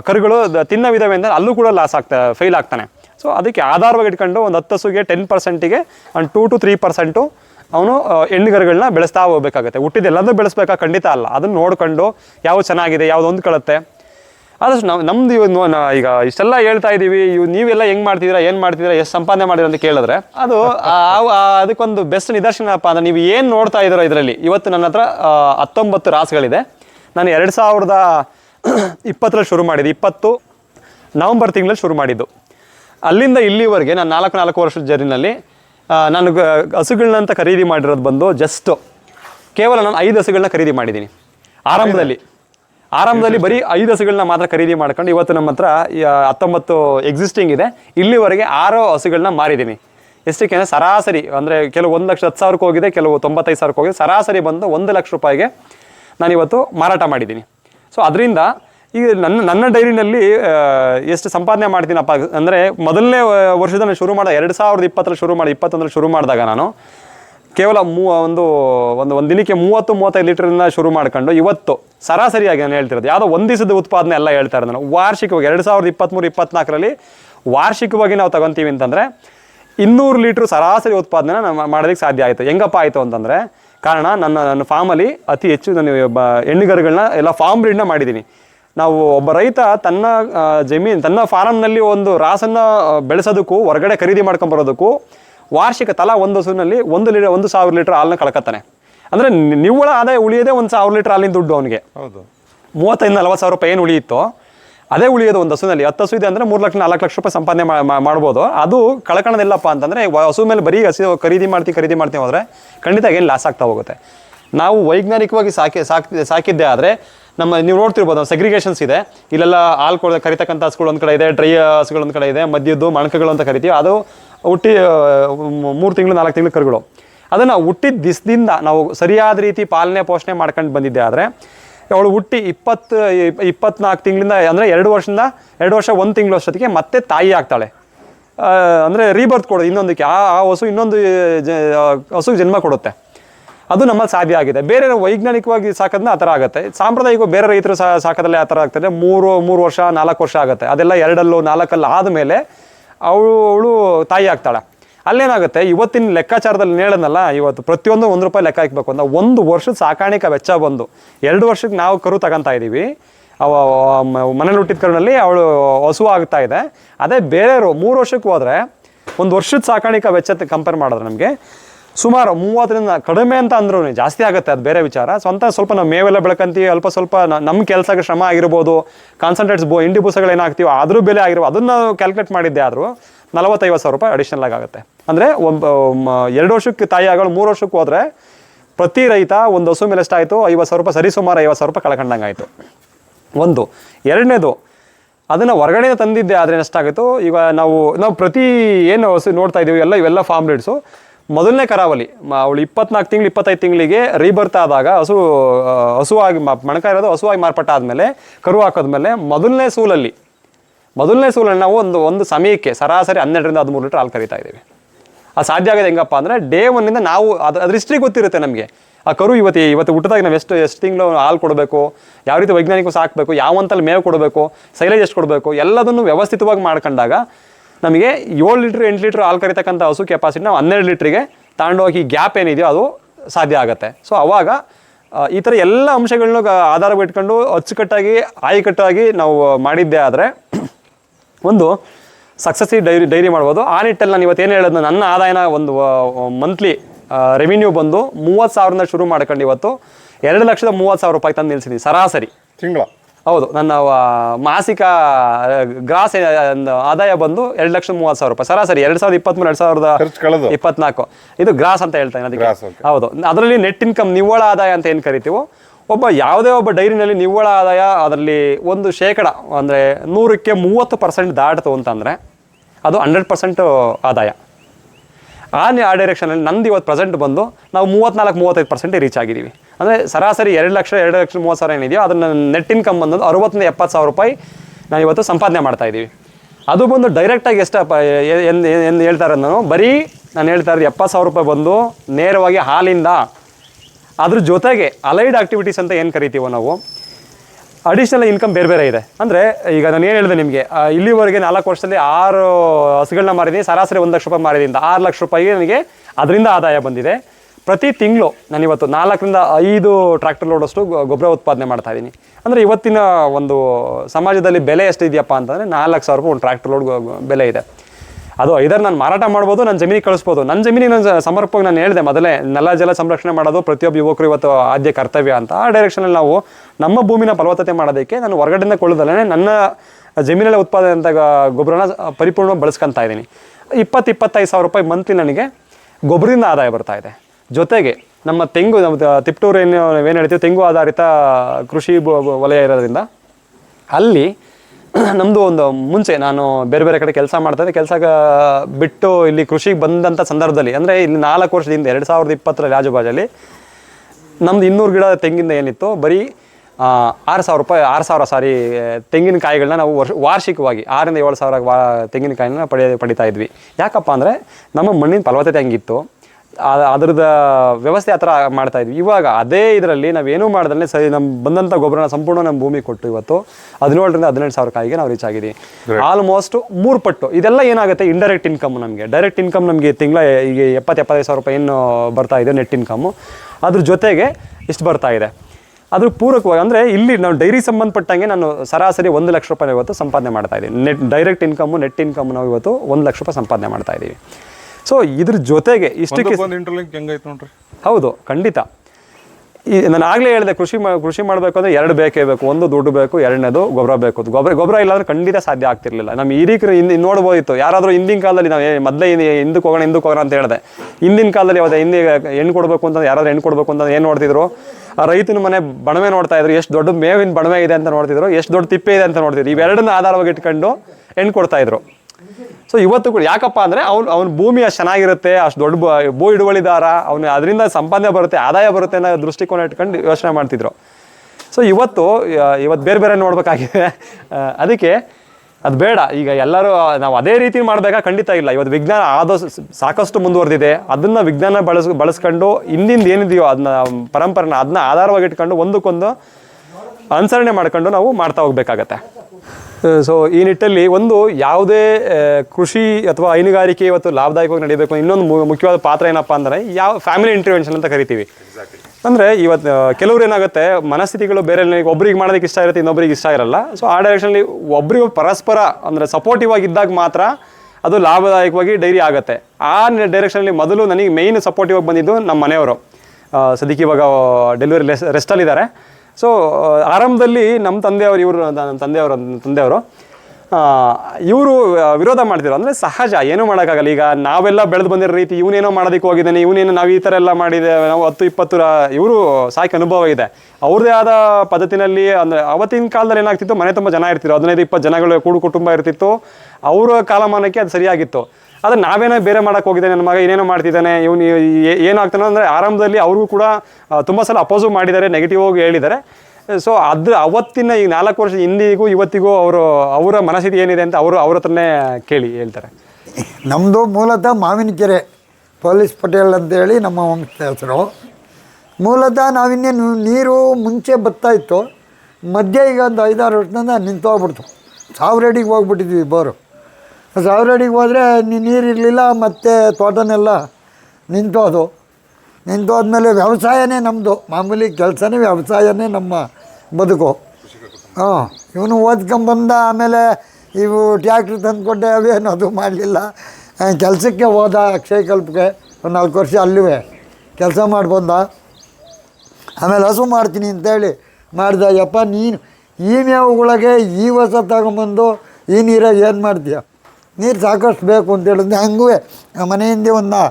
ಕರುಗಳು ದ- ವಿಧವೆಂದರೆ ಅಲ್ಲೂ ಕೂಡ ಲಾಸ್ ಆಗ್ತಾ ಫೇಲ್ ಆಗ್ತಾನೆ. ಸೊ ಅದಕ್ಕೆ ಆಧಾರವಾಗಿ ಇಟ್ಕೊಂಡು ಒಂದು ಹತ್ತು ಹಸುಗೆ ಟೆನ್ ಪರ್ಸೆಂಟಿಗೆ ಒಂದು ಟೂ ಟು ತ್ರೀ ಪರ್ಸೆಂಟು ಅವನು ಹೆಣ್ಣುಗರುಗಳನ್ನ ಬೆಳೆಸ್ತಾ ಹೋಗ್ಬೇಕಾಗತ್ತೆ. ಹುಟ್ಟಿದ್ದೆಲ್ಲದೂ ಬೆಳೆಸ್ಬೇಕಾ? ಖಂಡಿತ ಅಲ್ಲ. ಅದನ್ನು ನೋಡ್ಕೊಂಡು ಯಾವುದು ಚೆನ್ನಾಗಿದೆ, ಯಾವ್ದು ಹೊಂದ್ಕೊಳ್ಳುತ್ತೆ ಆದಷ್ಟು ನಾವು ನಮ್ಮದು ಇವ್ ಈಗ ಇಷ್ಟೆಲ್ಲ ಹೇಳ್ತಾ ಇದ್ದೀವಿ ಇವು ನೀವೆಲ್ಲ ಹೆಂಗೆ ಮಾಡ್ತಿದ್ದೀರಾ ಏನು ಮಾಡ್ತಿದ್ದೀರಾ ಎಷ್ಟು ಸಂಪಾದನೆ ಮಾಡಿದ್ರೆ ಅಂತ ಕೇಳಿದ್ರೆ, ಅದು ಅದಕ್ಕೊಂದು ಬೆಸ್ಟ್ ನಿದರ್ಶನಪ್ಪ ಅಂದರೆ ನೀವು ಏನು ನೋಡ್ತಾ ಇದ್ದೀರೋ ಇದರಲ್ಲಿ, ಇವತ್ತು ನನ್ನ ಹತ್ರ ಹತ್ತೊಂಬತ್ತು ರಾಸುಗಳಿದೆ. ನಾನು ಎರಡು ಸಾವಿರದ ಇಪ್ಪತ್ತರಲ್ಲಿ ಶುರು ಮಾಡಿದ್ದು, ಇಪ್ಪತ್ತು ನವಂಬರ್ ತಿಂಗಳಲ್ಲಿ ಶುರು ಮಾಡಿದ್ದು. ಅಲ್ಲಿಂದ ಇಲ್ಲಿವರೆಗೆ ನಾನು ನಾಲ್ಕು ನಾಲ್ಕು ವರ್ಷದ ಜರ್ನಿನಲ್ಲಿ ನಾನು ಹಸುಗಳನ್ನಂತ ಖರೀದಿ ಮಾಡಿರೋದು ಬಂದು ಜಸ್ಟು ಕೇವಲ ನಾನು ಐದು ಹಸುಗಳನ್ನ ಖರೀದಿ ಮಾಡಿದ್ದೀನಿ. ಆರಂಭದಲ್ಲಿ ಆರಂಭದಲ್ಲಿ ಬರೀ ಐದು ಹಸುಗಳನ್ನ ಮಾತ್ರ ಖರೀದಿ ಮಾಡ್ಕೊಂಡು ಇವತ್ತು ನಮ್ಮ ಹತ್ರ ಹತ್ತೊಂಬತ್ತು ಎಕ್ಸಿಸ್ಟಿಂಗ್ ಇದೆ. ಇಲ್ಲಿವರೆಗೆ ಆರು ಹಸುಗಳನ್ನ ಮಾರಿದ್ದೀನಿ. ಎಷ್ಟಕ್ಕೆ ಅಂದರೆ ಸರಾಸರಿ, ಅಂದರೆ ಕೆಲವು ಒಂದು ಲಕ್ಷ ಹತ್ತು ಸಾವಿರಕ್ಕೆ ಹೋಗಿದೆ, ಕೆಲವು ತೊಂಬತ್ತೈದು ಸಾವಿರಕ್ಕೆ ಹೋಗಿದೆ. ಸರಾಸರಿ ಬಂದು ಒಂದು ಲಕ್ಷ ರೂಪಾಯಿಗೆ ನಾನು ಇವತ್ತು ಮಾರಾಟ ಮಾಡಿದ್ದೀನಿ. ಸೊ ಅದರಿಂದ ಈಗ ನನ್ನ ನನ್ನ ಡೈರಿನಲ್ಲಿ ಎಷ್ಟು ಸಂಪಾದನೆ ಮಾಡ್ತೀನಪ್ಪ ಅಂದರೆ ಮೊದಲನೇ ವರ್ಷದಲ್ಲಿ ಶುರು ಮಾಡಿದ ಎರಡು ಸಾವಿರದ ಇಪ್ಪತ್ತರಲ್ಲಿ ಶುರು ಮಾಡಿ, ಇಪ್ಪತ್ತೊಂದರಲ್ಲಿ ಶುರು ಮಾಡಿದಾಗ ನಾನು ಕೇವಲ ಮೂ, ಒಂದು ಒಂದು ಒಂದು ದಿನಕ್ಕೆ ಮೂವತ್ತು, ಮೂವತ್ತೈದು ಲೀಟ್ರಿಂದ ಶುರು ಮಾಡ್ಕೊಂಡು ಇವತ್ತು ಸರಾಸರಿಯಾಗಿ ನಾನು ಹೇಳ್ತಿರೋದು. ಯಾವುದೋ ಒಂದು ದಿವಸದ ಉತ್ಪಾದನೆ ಎಲ್ಲ ಹೇಳ್ತಾ ಇರೋದು ನಾನು. ವಾರ್ಷಿಕವಾಗಿ ಎರಡು ಸಾವಿರದ ಇಪ್ಪತ್ತ್ಮೂರು ಇಪ್ಪತ್ನಾಲ್ಕರಲ್ಲಿ ವಾರ್ಷಿಕವಾಗಿ ನಾವು ತಗೊತೀವಿ ಅಂತಂದರೆ ಇನ್ನೂರು ಲೀಟ್ರ್ ಸರಾಸರಿ ಉತ್ಪಾದನೆ ನಾನು ಮಾಡೋದಕ್ಕೆ ಸಾಧ್ಯ ಆಯಿತು. ಹೆಂಗಪ್ಪ ಆಯಿತು ಅಂತಂದರೆ ಕಾರಣ ನನ್ನ ನನ್ನ ಫಾರ್ಮಲ್ಲಿ ಅತಿ ಹೆಚ್ಚು ನಾನು ಬ ಹೆಣ್ಣುಗರುಗಳನ್ನ ಎಲ್ಲ ಫಾರ್ಮ್ ಬ್ರೀಡ್ನ ಮಾಡಿದ್ದೀನಿ ನಾವು ಒಬ್ಬ ರೈತ ತನ್ನ ಜಮೀನು ತನ್ನ ಫಾರಮ್ನಲ್ಲಿ ಒಂದು ರಾಸನ್ನು ಬೆಳೆಸೋದಕ್ಕೂ ಹೊರಗಡೆ ಖರೀದಿ ಮಾಡ್ಕೊಂಬರೋದಕ್ಕೂ ವಾರ್ಷಿಕ ತಲಾ ಒಂದು ಹಸುವಿನಲ್ಲಿ ಒಂದು ಲೀಟರ್ ಒಂದು ಸಾವಿರ ಲೀಟರ್ ಹಾಲನ್ನ ಕಳ್ಕೊತಾನೆ ಅಂದರೆ ನಿವ್ವಳ ಆದಾಯ ಉಳಿಯೋದೇ ಒಂದು ಸಾವಿರ ಲೀಟರ್ ಹಾಲಿನ ದುಡ್ಡು ಅವನಿಗೆ. ಹೌದು. ಮೂವತ್ತೈದು ನಲ್ವತ್ತು ಸಾವಿರ ರೂಪಾಯಿ ಏನು ಉಳಿಯಿತ್ತೋ ಅದೇ ಉಳಿಯೋದು ಒಂದು ಹಸುವಿನಲ್ಲಿ. ಹತ್ತು ಹಸು ಇದೆ ಅಂದರೆ ಮೂರು ಲಕ್ಷ, ನಾಲ್ಕು ಲಕ್ಷ ರೂಪಾಯಿ ಸಂಪಾದನೆ ಮಾಡ್ಬೋದು. ಅದು ಕಳ್ಕೊಳ್ಳೋದಿಲ್ಲಪ್ಪ ಅಂತಂದರೆ ಹಸು ಮೇಲೆ ಬರೀ ಹಸಿ ಖರೀದಿ ಮಾಡ್ತೀವಿ ಖರೀದಿ ಮಾಡ್ತೀವಿ ಹೋದರೆ ಖಂಡಿತ ಏನು ಲಾಸ್ ಆಗ್ತಾ ಹೋಗುತ್ತೆ. ನಾವು ವೈಜ್ಞಾನಿಕವಾಗಿ ಸಾಕಿ ಸಾಕಿ ಸಾಕಿದ್ದೆ ಆದರೆ ನಮ್ಮ ನೀವು ನೋಡ್ತಿರ್ಬೋದು ಸೆಗ್ರಿಗೇಷನ್ಸ್ ಇದೆ. ಇಲ್ಲೆಲ್ಲ ಹಾಲು ಕೊಡ, ಕರಿತಕ್ಕಂಥ ಹಸುಗಳು ಒಂದು ಕಡೆ ಇದೆ ಡ್ರೈ ಹಸುಗಳು ಒಂದು ಕಡೆ ಇದೆ, ಮದ್ಯದ್ದು ಮಣಕಗಳು ಅಂತ ಕರಿತೀವಿ. ಅದು ಹುಟ್ಟಿ ಮೂರು ತಿಂಗಳು, ನಾಲ್ಕು ತಿಂಗಳು ಕರುಗಳು. ಅದನ್ನು ಹುಟ್ಟಿದ ದಿಸದಿಂದ ನಾವು ಸರಿಯಾದ ರೀತಿ ಪಾಲನೆ, ಪೋಷಣೆ ಮಾಡ್ಕೊಂಡು ಬಂದಿದ್ದೆ ಆದರೆ ಅವಳು ಹುಟ್ಟಿ ಇಪ್ಪತ್ತು, ಇಪ್ಪತ್ನಾಲ್ಕು ತಿಂಗಳಿಂದ, ಅಂದರೆ ಎರಡು ವರ್ಷದಿಂದ, ಎರಡು ವರ್ಷ ಒಂದು ತಿಂಗಳು ಅಷ್ಟೊತ್ತಿಗೆ ಮತ್ತೆ ತಾಯಿ ಆಗ್ತಾಳೆ. ಅಂದರೆ ರೀಬರ್ತ್ ಕೊಡೋದು ಇನ್ನೊಂದಕ್ಕೆ. ಆ ಆ ಹಸು ಇನ್ನೊಂದು ಜ ಹಸುಗೆ ಜನ್ಮ ಕೊಡುತ್ತೆ. ಅದು ನಮ್ಮಲ್ಲಿ ಸಾಧ್ಯ ಆಗಿದೆ. ಬೇರೆ ವೈಜ್ಞಾನಿಕವಾಗಿ ಸಾಕೋದನ್ನ ಆ ಥರ ಆಗುತ್ತೆ. ಸಾಂಪ್ರದಾಯಿಕ ಬೇರೆ ರೈತರು ಸಾ ಸಾಕದಲ್ಲೇ ಆ ಥರ ಆಗ್ತದೆ ಮೂರು ಮೂರು ವರ್ಷ, ನಾಲ್ಕು ವರ್ಷ ಆಗುತ್ತೆ. ಅದೆಲ್ಲ ಎರಡಲ್ಲೂ, ನಾಲ್ಕಲ್ಲಿ ಆದಮೇಲೆ ಅವಳು ಅವಳು ತಾಯಿ ಆಗ್ತಾಳೆ. ಅಲ್ಲೇನಾಗುತ್ತೆ? ಇವತ್ತಿನ ಲೆಕ್ಕಾಚಾರದಲ್ಲಿ ಹೇಳೋದಲ್ಲ ಇವತ್ತು ಪ್ರತಿಯೊಂದು ಒಂದು ರೂಪಾಯಿ ಲೆಕ್ಕ ಹಾಕಬೇಕು ಅಂತ ಒಂದು ವರ್ಷದ ಸಾಕಾಣಿಕೆ ವೆಚ್ಚ ಬಂದು, ಎರಡು ವರ್ಷಕ್ಕೆ ನಾವು ಕರು ತಗೊತಾ ಇದ್ದೀವಿ ಅವ ಮನೇಲಿ ಹುಟ್ಟಿದ ಕರುನಲ್ಲಿ ಅವಳು ಹಸು ಆಗ್ತಾ ಇದೆ. ಅದೇ ಬೇರೆಯವರು ಮೂರು ವರ್ಷಕ್ಕೆ ಹೋದರೆ ಒಂದು ವರ್ಷದ ಸಾಕಾಣಿಕೆ ವೆಚ್ಚ ಕಂಪೇರ್ ಮಾಡಿದ್ರೆ ನಮಗೆ ಸುಮಾರು ಮೂವತ್ತರಿಂದ ಕಡಿಮೆ ಅಂತ ಅಂದ್ರೂ ಜಾಸ್ತಿ ಆಗುತ್ತೆ, ಅದು ಬೇರೆ ವಿಚಾರ. ಸ್ವಂತ ಸ್ವಲ್ಪ ನಾವು ಮೇವೆಲ್ಲ ಬೆಳ್ಕಂತೀವಿ, ಅಲ್ಪ ಸ್ವಲ್ಪ ನಮ್ಮ ಕೆಲಸಕ್ಕೆ ಶ್ರಮ ಆಗಿರ್ಬೋದು ಕಾನ್ಸಂಟ್ರೇಟ್ಸ್ ಬೋ, ಇಂಡಿ ಬೂಸಗಳು ಏನಾಗ್ತೀವಿ ಅದ್ರ ಬೆಲೆ ಆಗಿರ್ಬೋದು, ಅದನ್ನು ಕ್ಯಾಲ್ಕುಲೇಟ್ ಮಾಡಿದ್ದೆ ಆದರೂ ನಲವತ್ತೈವತ್ತು ಸಾವಿರ ರೂಪಾಯಿ ಅಡಿಷನಲ್ ಆಗಿ ಆಗುತ್ತೆ. ಅಂದರೆ ಒಬ್ಬ ಎರಡು ವರ್ಷಕ್ಕೆ ತಾಯಿ ಆಗೋಳು, ಮೂರು ವರ್ಷಕ್ಕೆ ಹೋದರೆ ಪ್ರತಿ ರೈತ ಒಂದು ಹಸು ಮೇಲೆ ಎಷ್ಟಾಯಿತು ಐವತ್ತು ಸಾವಿರ ರೂಪಾಯಿ, ಸರಿಸುಮಾರು ಐವತ್ತು ಸಾವಿರ ರೂಪಾಯಿ ಕಳ್ಕೊಂಡಂಗೆ ಆಯಿತು. ಒಂದು. ಎರಡನೇದು, ಅದನ್ನು ಹೊರಗಡೆ ತಂದಿದ್ದೆ, ಆದರೆ ಎಷ್ಟಾಗಿತ್ತು ಈಗ ನಾವು ನಾವು ಪ್ರತಿ ಏನು ಹಸು ನೋಡ್ತಾ ಇದ್ದೀವಿ ಎಲ್ಲ ಇವೆಲ್ಲ ಫಾರ್ಮ್ ಬ್ರೀಡ್ಸು ಮೊದಲನೇ ಕರಾವಳಿ ಅವಳು ಇಪ್ಪತ್ನಾಲ್ಕು ತಿಂಗಳು, ಇಪ್ಪತ್ತೈದು ತಿಂಗಳಿಗೆ ರೀಬರ್ತ್ ಆದಾಗ ಹಸು ಹಸುವಾಗಿ ಮಣಕ ಇರೋದು ಹಸುವಾಗಿ ಮಾರ್ಪಟ್ಟಾದ್ಮೇಲೆ ಕರು ಹಾಕೋದ್ಮೇಲೆ ಮೊದಲನೇ ಸೂಲಲ್ಲಿ ಮೊದಲನೇ ಸೂಲಲ್ಲಿ ನಾವು ಒಂದು ಒಂದು ಸಮಯಕ್ಕೆ ಸರಾಸರಿ ಹನ್ನೆರಡರಿಂದ ಹದಿಮೂರು ಲೀಟರ್ ಹಾಲು ಕರಿತಾ ಇದ್ದೀವಿ. ಅದು ಸಾಧ್ಯ ಆಗೋದು ಹೆಂಗಪ್ಪ ಅಂದರೆ ಡೇ ಒನ್ನಿಂದ ನಾವು ಅದು ಅದ್ರ ಹಿಸ್ಟ್ರಿ ಗೊತ್ತಿರುತ್ತೆ ನಮಗೆ. ಆ ಕರು ಇವತ್ತು ಇವತ್ತು ಹುಟ್ಟಿದಾಗ ನಾವು ಎಷ್ಟು ಎಷ್ಟು ತಿಂಗಳು ಹಾಲು ಕೊಡಬೇಕು ಯಾವ ರೀತಿ ವೈಜ್ಞಾನಿಕ ಸಾಕಬೇಕು ಯಾವ ಹಂತಲ್ಲಿ ಮೇವು ಕೊಡಬೇಕು ಸೈಲೇಜ್ ಎಷ್ಟು ಕೊಡಬೇಕು ಎಲ್ಲದನ್ನು ವ್ಯವಸ್ಥಿತವಾಗಿ ಮಾಡ್ಕೊಂಡಾಗ ನಮಗೆ ಏಳು ಲೀಟ್ರ್ ಎಂಟು ಲೀಟ್ರ್ ಹಾಲು ಕರಿತಕ್ಕಂಥ ಹಸು ಕೆಪಾಸಿಟಿ ನಾವು ಹನ್ನೆರಡು ಲೀಟ್ರಿಗೆ ತಗೊಂಡೋಗಿ ಗ್ಯಾಪ್ ಏನಿದೆಯೋ ಅದು ಸಾಧ್ಯ ಆಗುತ್ತೆ. ಸೊ ಅವಾಗ ಆ, ಈ ಥರ ಎಲ್ಲ ಅಂಶಗಳನ್ನ ಆಧಾರವಿಟ್ಕೊಂಡು ಅಚ್ಚುಕಟ್ಟಾಗಿ ಆಯಕಟ್ಟಾಗಿ ನಾವು ಮಾಡಿದ್ದೇ ಆದರೆ ಒಂದು ಸಕ್ಸಸ್ಸಿ ಡೈರಿ ಡೈರಿ ಮಾಡ್ಬೋದು. ಆ ನಿಟ್ಟಲ್ಲಿ ನಾನು ಇವತ್ತು ಏನು ಹೇಳೋದು ನನ್ನ ಆದಾಯನ ಒಂದು ಮಂತ್ಲಿ ರೆವಿನ್ಯೂ ಬಂದು ಮೂವತ್ತು ಸಾವಿರದಿಂದ ಶುರು ಮಾಡ್ಕೊಂಡು ಇವತ್ತು ಎರಡು ಲಕ್ಷದ ಮೂವತ್ತು ಸಾವಿರ ರೂಪಾಯಿ ತಂದು ನಿಲ್ಸಿದ್ದೀನಿ ಸರಾಸರಿ. ತಿಂಗಳ? ಹೌದು ನನ್ನ ಮಾಸಿಕ ಗ್ರಾಸ್ ಆದಾಯ ಬಂದು ಎರಡು ಲಕ್ಷದ ಮೂವತ್ತು ಸಾವಿರ ರೂಪಾಯಿ ಸರಾಸರಿ ಎರಡು ಸಾವಿರದ ಇಪ್ಪತ್ತ್ಮೂರು ಎರಡು ಸಾವಿರದ ಇಪ್ಪತ್ನಾಲ್ಕು ಇದು ಗ್ರಾಸ್ ಅಂತ ಹೇಳ್ತಾ ಅದಕ್ಕೆ. ಹೌದು ಅದರಲ್ಲಿ ನೆಟ್ ಇನ್ಕಮ್ ನಿವ್ವಳ ಆದಾಯ ಅಂತ ಏನು ಕರಿತೀವೋ ಒಬ್ಬ ಯಾವುದೇ ಒಬ್ಬ ಡೈರಿನಲ್ಲಿ ನಿವ್ವಳ ಆದಾಯ ಅದರಲ್ಲಿ ಒಂದು ಶೇಕಡ, ಅಂದರೆ ನೂರಕ್ಕೆ ಮೂವತ್ತು ಪರ್ಸೆಂಟ್ ದಾಟಿತು ಅಂತಂದರೆ ಅದು ಹಂಡ್ರೆಡ್ ಪರ್ಸೆಂಟ್ ಆದಾಯ. ಆ ಆ ಡೈರೆಕ್ಷನಲ್ಲಿ ನಂದು ಇವತ್ತು ಪ್ರೆಸೆಂಟ್ ಬಂದು ನಾವು ಮೂವತ್ನಾಲ್ಕು, ಮೂವತ್ತೈದು ಪರ್ಸೆಂಟ್ ರೀಚ್ ಆಗಿದ್ದೀವಿ. ಅಂದರೆ ಸರಾಸರಿ ಎರಡು ಲಕ್ಷ ಎರಡು ಲಕ್ಷ ಮೂವತ್ತು ಸಾವಿರ ಏನಿದೆಯೋ ಅದನ್ನು ನೆಟ್ ಇನ್ಕಮ್ ಬಂದದ್ದು ಅರುವತ್ತಿಂದ ಎಪ್ಪತ್ತು ಸಾವಿರ ರೂಪಾಯಿ ನಾವು ಇವತ್ತು ಸಂಪಾದನೆ ಮಾಡ್ತಾ ಇದ್ದೀವಿ. ಅದು ಬಂದು ಡೈರೆಕ್ಟಾಗಿ ಎಷ್ಟಪ್ಪ ಎಂದು ಹೇಳ್ತಾರೆ ನಾನು? ಬರೀ ನಾನು ಹೇಳ್ತಾ ಇರೋದು ಎಪ್ಪತ್ತು ಸಾವಿರ ರೂಪಾಯಿ ಬಂದು ನೇರವಾಗಿ ಹಾಲಿಂದ ಅದ್ರ ಜೊತೆಗೆ ಅಲೈಡ್ ಆಕ್ಟಿವಿಟೀಸ್ ಅಂತ ಏನು ಕರಿತೀವೋ ನಾವು ಅಡಿಷ್ನಲ್ ಇನ್ಕಮ್ ಬೇರೆ ಬೇರೆ ಇದೆ. ಅಂದರೆ ಈಗ ನಾನು ಏನು ಹೇಳಿದೆ ನಿಮಗೆ ಇಲ್ಲಿವರೆಗೆ ನಾಲ್ಕು ವರ್ಷದಲ್ಲಿ ಆರು ಹಸುಗಳನ್ನ ಮಾರಿದ್ದೀನಿ, ಸರಾಸರಿ ಒಂದು ಲಕ್ಷ ರೂಪಾಯಿ ಮಾರಿದ್ದೀನಿ ಆರು ಲಕ್ಷ ರೂಪಾಯಿ ನನಗೆ ಅದರಿಂದ ಆದಾಯ ಬಂದಿದೆ. ಪ್ರತಿ ತಿಂಗಳು ನಾನು ಇವತ್ತು ನಾಲ್ಕರಿಂದ ಐದು ಟ್ರ್ಯಾಕ್ಟರ್ ಲೋಡಷ್ಟು ಗೊಬ್ಬರ ಉತ್ಪಾದನೆ ಮಾಡ್ತಾ ಇದ್ದೀನಿ. ಅಂದರೆ ಇವತ್ತಿನ ಒಂದು ಸಮಾಜದಲ್ಲಿ ಬೆಲೆ ಎಷ್ಟು ಇದೆಯಪ್ಪ ಅಂತಂದರೆ ನಾಲ್ಕು ಸಾವಿರ ರೂಪಾಯಿ ಒಂದು ಟ್ರ್ಯಾಕ್ಟರ್ ಲೋಡ್ ಬೆಲೆ ಇದೆ. ಅದು ಐದರ್ ನಾನು ಮಾರಾಟ ಮಾಡ್ಬೋದು ನನ್ನ ಜಮೀನಿಗೆ ಕಳಿಸ್ಬೋದು. ನನ್ನ ಜಮೀನಿಗೆ ನಾನು ನಾನು ಹೇಳಿದೆ, ಮೊದಲೇ ನೆಲ ಜಲ ಸಂರಕ್ಷಣೆ ಮಾಡೋದು ಪ್ರತಿಯೊಬ್ಬ ಯುವಕರು ಇವತ್ತು ಆದ್ಯ ಕರ್ತವ್ಯ ಅಂತ. ಆ ಡೈರೆಕ್ಷನಲ್ಲಿ ನಾವು ನಮ್ಮ ಭೂಮಿನ ಫಲವತ್ತತೆ ಮಾಡೋದಕ್ಕೆ ನಾನು ಹೊರಗಡೆಯಿಂದ ಕೊಳ್ಳೋದಲ್ಲೇ ನನ್ನ ಜಮೀನಲ್ಲಿ ಉತ್ಪಾದನೆ ಅಂತ ಗೊಬ್ಬರನ ಪರಿಪೂರ್ಣವಾಗಿ ಬಳಸ್ಕೊತಾ ಇದ್ದೀನಿ. ಇಪ್ಪತ್ತು ಇಪ್ಪತ್ತೈದು ಸಾವಿರ ರೂಪಾಯಿ ಮಂತ್ಲಿ ನನಗೆ ಗೊಬ್ಬರದಿಂದ ಆದಾಯ ಬರ್ತಾ ಇದೆ. ಜೊತೆಗೆ ನಮ್ಮ ತೆಂಗು ತಿಪ್ಟೂರು ಏನು ಏನು ಹೇಳ್ತೀವಿ, ತೆಂಗು ಆಧಾರಿತ ಕೃಷಿ ವಲಯ ಇರೋದ್ರಿಂದ ಅಲ್ಲಿ ನಮ್ಮದು ಒಂದು ಮುಂಚೆ ನಾನು ಬೇರೆ ಬೇರೆ ಕಡೆ ಕೆಲಸ ಮಾಡ್ತಾ ಇದ್ದೆ. ಕೆಲಸ ಬಿಟ್ಟು ಇಲ್ಲಿ ಕೃಷಿಗೆ ಬಂದಂಥ ಸಂದರ್ಭದಲ್ಲಿ, ಅಂದರೆ ಇಲ್ಲಿ ನಾಲ್ಕು ವರ್ಷದಿಂದ, ಎರಡು ಸಾವಿರದ ಇಪ್ಪತ್ತರಲ್ಲಿ ಆಜುಬಾಜಲ್ಲಿ ನಮ್ದು ಇನ್ನೂರು ಗಿಡ ತೆಂಗಿಂದ ಏನಿತ್ತು, ಬರೀ ಆರು ಸಾವಿರ ರೂಪಾಯಿ, ಆರು ಸಾವಿರ ಸಾರಿ ತೆಂಗಿನಕಾಯಿಗಳನ್ನ ನಾವು ವರ್ಷ, ವಾರ್ಷಿಕವಾಗಿ ಆರರಿಂದ ಏಳು ಸಾವಿರ ವಾ ತೆಂಗಿನಕಾಯಿನ ಪಡೆಯ ಪಡಿತಾ ಇದ್ವಿ. ಯಾಕಪ್ಪ ಅಂದರೆ ನಮ್ಮ ಮಣ್ಣಿನ ಫಲವತ್ತತೆ ಹೆಂಗಿತ್ತು. ಅದ್ರದ್ದು ವ್ಯವಸ್ಥೆ ಆ ಥರ ಮಾಡ್ತಾ ಇದ್ವಿ. ಇವಾಗ ಅದೇ ಇದರಲ್ಲಿ ನಾವೇನೂ ಮಾಡ್ದಲ್ಲೇ ಸರಿ ನಮ್ಮ ಬಂದಂಥ ಗೊಬ್ಬರನ ಸಂಪೂರ್ಣ ನಮ್ಮ ಭೂಮಿ ಕೊಟ್ಟು ಇವತ್ತು ಹದಿನೇಳರಿಂದ ಹದಿನೆಂಟು ಸಾವಿರ ಕಾಯಿಗೆ ನಾವು ರೀಚ್ ಆಗಿದ್ದೀವಿ ಆಲ್ಮೋಸ್ಟ್ ಮೂರು ಪಟ್ಟು. ಇದೆಲ್ಲ ಏನಾಗುತ್ತೆ? ಇಂಡೈರೆಕ್ಟ್ ಇನ್ಕಮ್ ನಮಗೆ. ಡೈರೆಕ್ಟ್ ಇನ್ಕಮ್ ನಮಗೆ ತಿಂಗಳ ಈಗ ಎಪ್ಪತ್ತು ಎಪ್ಪತ್ತೈದು ಸಾವಿರ ರೂಪಾಯಿ ಏನು ಬರ್ತಾ ಇದೆ ನೆಟ್ ಇನ್ಕಮ್ಮು ಅದ್ರ ಜೊತೆಗೆ ಇಷ್ಟು ಬರ್ತಾ ಇದೆ. ಅದ್ರ ಪೂರಕವಾಗಿ ಅಂದರೆ ಇಲ್ಲಿ ನಾವು ಡೈರಿ ಸಂಬಂಧಪಟ್ಟಂಗೆ ನಾನು ಸರಾಸರಿ ಒಂದು ಲಕ್ಷ ರೂಪಾಯಿ ಇವತ್ತು ಸಂಪಾದನೆ ಮಾಡ್ತಾ ಇದ್ದೀನಿ net direct income net income ನಾವು ಇವತ್ತು ಒಂದು ಲಕ್ಷ ರೂಪಾಯಿ ಸಂಪಾದನೆ ಮಾಡ್ತಾ ಇದ್ದೀವಿ ಸೊ ಇದ್ರ ಜೊತೆಗೆ ಇಷ್ಟಕ್ಕೆ ಒಂದು ಇಂಟರ್ಲಿಂಕ್ ಹೆಂಗೈತೆ ನೋಡ್ರಿ? ಹೌದು ಖಂಡಿತ. ಈ ನಾನು ಆಗಲೇ ಹೇಳಿದೆ ಕೃಷಿ ಮಾ ಕೃಷಿ ಮಾಡಬೇಕು ಅಂದರೆ ಎರಡು ಬೇಕೇ ಬೇಕು. ಒಂದು ದುಡ್ಡು ಬೇಕು ಎರಡನೇದು ಗೊಬ್ಬರ ಬೇಕು. ಗೊಬ್ಬರ ಗೊಬ್ಬರ ಇಲ್ಲಾಂದ್ರೆ ಖಂಡಿತ ಸಾಧ್ಯ ಆಗ್ತಿರ್ಲಿಲ್ಲ. ನಮ್ಮ ಹಿರಿಕರು ಹಿಂದೆ ನೋಡ್ಬೋದಿತ್ತು. ಯಾರಾದರೂ ಹಿಂದಿನ ಕಾಲದಲ್ಲಿ ನಾವು ಏ ಮೊದಲೇ ಹಿಂದಕ್ಕೆ ಹೋಗೋಣ ಹಿಂದಕ್ಕೆ ಹೋಗೋಣ ಅಂತ ಹೇಳಿದೆ. ಹಿಂದಿನ ಕಾಲದಲ್ಲಿ ಯಾವ್ದು ಹಿಂದೆ ಹೆಣ್ಣು ಕೊಡಬೇಕು ಅಂತ ಯಾರಾದ್ರೂ ಹೆಣ್ಣು ಕೊಡಬೇಕು ಅಂತ ಏನು ನೋಡ್ತಿದ್ರು? ಆ ರೈತನ ಮನೆ ಬಣವೆ ನೋಡ್ತಾ ಇದ್ರು. ಎಷ್ಟು ದೊಡ್ಡ ಮೇವಿನ ಬಣವೆ ಇದೆ ಅಂತ ನೋಡ್ತಿದ್ರು. ಎಷ್ಟು ದೊಡ್ಡ ತಿಪ್ಪೆ ಇದೆ ಅಂತ ನೋಡ್ತಿದ್ರು. ಇವೆರಡನ್ನ ಆಧಾರವಾಗಿ ಇಟ್ಕೊಂಡು ಹೆಣ್ಣು ಕೊಡ್ತಾ ಇದ್ರು. ಸೊ ಇವತ್ತು ಕೂಡ ಯಾಕಪ್ಪ ಅಂದರೆ ಅವ್ನು ಅವ್ನ ಭೂಮಿ ಅಷ್ಟು ಚೆನ್ನಾಗಿರುತ್ತೆ, ಅಷ್ಟು ದೊಡ್ಡ ಭೂ ಹಿಡುವಳಿದಾರ, ಅವನು ಅದರಿಂದ ಸಂಪಾದನೆ ಬರುತ್ತೆ, ಆದಾಯ ಬರುತ್ತೆ ಅನ್ನೋ ದೃಷ್ಟಿಕೋನ ಇಟ್ಕೊಂಡು ಯೋಚನೆ ಮಾಡ್ತಿದ್ರು. ಸೊ ಇವತ್ತು ಇವತ್ತು ಬೇರೆ ಬೇರೆ ನೋಡಬೇಕಾಗಿದೆ. ಅದಕ್ಕೆ ಅದು ಬೇಡ. ಈಗ ಎಲ್ಲರೂ ನಾವು ಅದೇ ರೀತಿ ಮಾಡಬೇಕಾ ಖಂಡಿತ ಇಲ್ಲ. ಇವತ್ತು ವಿಜ್ಞಾನ ಆದಷ್ಟು ಸಾಕಷ್ಟು ಮುಂದುವರೆದಿದೆ. ಅದನ್ನು ವಿಜ್ಞಾನ ಬಳಸ್ ಬಳಸ್ಕೊಂಡು ಹಿಂದಿಂದ ಏನಿದೆಯೋ ಅದನ್ನ ಪರಂಪರೆನ ಅದನ್ನ ಆಧಾರವಾಗಿ ಇಟ್ಕೊಂಡು ಒಂದಕ್ಕೊಂದು ಅನುಸರಣೆ ಮಾಡ್ಕೊಂಡು ನಾವು ಮಾಡ್ತಾ ಹೋಗ್ಬೇಕಾಗತ್ತೆ. ಸೊ ಈ ನಿಟ್ಟಲ್ಲಿ ಒಂದು ಯಾವುದೇ ಕೃಷಿ ಅಥವಾ ಹೈನುಗಾರಿಕೆ ಇವತ್ತು ಲಾಭದಾಯಕವಾಗಿ ನಡೀಬೇಕು ಇನ್ನೊಂದು ಮುಖ್ಯವಾದ ಪಾತ್ರ ಏನಪ್ಪ ಅಂದರೆ ಯಾವ ಫ್ಯಾಮಿಲಿ ಇಂಟರ್ವೆನ್ಷನ್ ಅಂತ ಕರಿತೀವಿ. ಅಂದರೆ ಇವತ್ತು ಕೆಲವರು ಏನಾಗುತ್ತೆ ಮನಸ್ಥಿತಿಗಳು ಬೇರೆ ಒಬ್ರಿಗೆ ಮಾಡೋದಕ್ಕೆ ಇಷ್ಟ ಇರುತ್ತೆ ಇನ್ನೊಬ್ರಿಗೆ ಇಷ್ಟ ಇರಲ್ಲ. ಸೊ ಆ ಡೈರೆಕ್ಷನಲ್ಲಿ ಒಬ್ಬರಿಗೂ ಪರಸ್ಪರ ಅಂದರೆ ಸಪೋರ್ಟಿವ್ ಆಗಿದ್ದಾಗ ಮಾತ್ರ ಅದು ಲಾಭದಾಯಕವಾಗಿ ಡೈರಿ ಆಗುತ್ತೆ. ಆ ಡೈರೆಕ್ಷನಲ್ಲಿ ಮೊದಲು ನನಗೆ ಮೇಯ್ನ್ ಸಪೋರ್ಟಿವ್ ಆಗಿ ಬಂದಿದ್ದು ನಮ್ಮ ಮನೆಯವರು. ಸದ್ಯಕ್ಕೆ ಇವಾಗ ಡೆಲಿವರಿ ಲೆಸ್ ರೆಸ್ಟಲ್ಲಿದ್ದಾರೆ ಸೊ ಆರಂಭದಲ್ಲಿ ನಮ್ಮ ತಂದೆಯವರು ಇವರು ನಮ್ಮ ತಂದೆಯವರು ತಂದೆಯವರು ಇವರು ವಿರೋಧ ಮಾಡ್ತಿರೋ ಅಂದರೆ ಸಹಜ, ಏನೂ ಮಾಡೋಕ್ಕಾಗಲ್ಲ. ಈಗ ನಾವೆಲ್ಲ ಬೆಳೆದು ಬಂದಿರೋ ರೀತಿ ಇವನೇನೋ ಮಾಡೋದಕ್ಕೆ ಹೋಗಿದ್ದಾನೆ, ಇವನೇನೋ ನಾವು ಈ ಥರ ಎಲ್ಲ ಮಾಡಿದೆ, ನಾವು ಹತ್ತು, ಇಪ್ಪತ್ತು ಇವರು ಸಾಕಿ ಅನುಭವ ಇದೆ. ಅವ್ರದ್ದೇ ಆದ ಪದ್ಧತಿನಲ್ಲಿ, ಅಂದರೆ ಅವತ್ತಿನ ಕಾಲದಲ್ಲಿ ಏನಾಗ್ತಿತ್ತು, ಮನೆ ತುಂಬ ಜನ ಇರ್ತಿದ್ರು. ಹದಿನೈದು, ಇಪ್ಪತ್ತು ಜನಗಳು ಕೂಡು ಕುಟುಂಬ ಇರ್ತಿತ್ತು. ಅವರ ಕಾಲಮಾನಕ್ಕೆ ಅದು ಸರಿಯಾಗಿತ್ತು. ಆದರೆ ನಾವೇನೋ ಬೇರೆ ಮಾಡೋಕ್ಕೆ ಹೋಗಿದ್ದಾನೆ, ನನ್ನ ಮಗ ಏನೇನೋ ಮಾಡ್ತಿದ್ದಾನೆ, ಇವನು ಏನಾಗ್ತಾನೋ ಅಂದರೆ ಆರಂಭದಲ್ಲಿ ಅವ್ರಿಗೂ ಕೂಡ ತುಂಬ ಸಲ ಅಪೋಸು ಮಾಡಿದ್ದಾರೆ ನೆಗೆಟಿವ್ ಆಗಿ ಹೇಳಿದ್ದಾರೆ. ಸೊ ಅದು ಅವತ್ತಿನ ಈಗ ನಾಲ್ಕು ವರ್ಷ ಹಿಂದಿಗೂ ಇವತ್ತಿಗೂ ಅವರು, ಅವರ ಮನಸ್ಥಿತಿ ಏನಿದೆ ಅಂತ ಅವರು ಅವ್ರ ಹತ್ರನೇ ಕೇಳಿ, ಹೇಳ್ತಾರೆ. ನಮ್ಮದು ಮೂಲತಃ ಮಾವಿನಕೆರೆ ಪೊಲೀಸ್ ಪಟೇಲ್ ಅಂತೇಳಿ ನಮ್ಮ ವಂಶ ಹೆಸರು. ಮೂಲತಃ ನಾವಿನ್ನೇನು ನೀರು ಮುಂಚೆ ಬರ್ತಾ ಮಧ್ಯ ಈಗ ಒಂದು ಐದಾರು ವರ್ಷದಿಂದ ನಿಂತೋಗ್ಬಿಡ್ತು ಸಾವಿರ ಅಡಿಗೆ ಹೋಗ್ಬಿಟ್ಟಿದ್ವಿ ಬೋರು ಸಾವಿರ ಅಡಿಗೆ ಹೋದರೆ ನೀರು ಇರಲಿಲ್ಲ ಮತ್ತು ತೋಟನೆಲ್ಲ ನಿಂತೋದು. ನಿಂತೋದ್ಮೇಲೆ ವ್ಯವಸಾಯನೇ ನಮ್ಮದು ಮಾಮೂಲಿ ಕೆಲಸನೇ ವ್ಯವಸಾಯನೇ ನಮ್ಮ ಬದುಕು. ಹಾಂ, ಇವನು ಓದ್ಕೊಂಬಂದ ಆಮೇಲೆ ಇವು ಟ್ಯಾಕ್ಟ್ರ್ ತಂದುಕೊಂಡೆ ಅವೇನು ಅದು ಮಾಡಲಿಲ್ಲ. ಕೆಲಸಕ್ಕೆ ಹೋದ ಅಕ್ಷಯ ಕಲ್ಪಕ್ಕೆ ಒಂದು ನಾಲ್ಕು ವರ್ಷ ಅಲ್ಲಿವೆ. ಕೆಲಸ ಮಾಡಿ ಬಂದ ಆಮೇಲೆ ಹಸು ಮಾಡ್ತೀನಿ ಅಂತೇಳಿ ಮಾಡಿದ, ಯಪ್ಪ, ನೀನು ಈ ಮೇವುಗಳಿಗೆ ಈ ಹೊಸ ತಗೊಂಬಂದು ಈ ನೀರಾಗ ಏನು ಮಾಡ್ತೀಯ? ನೀರು ಸಾಕಷ್ಟು ಬೇಕು ಅಂತ ಹೇಳಿದ್ರೆ ಹಂಗೂ ಮನೆಯಿಂದ ಒಂದು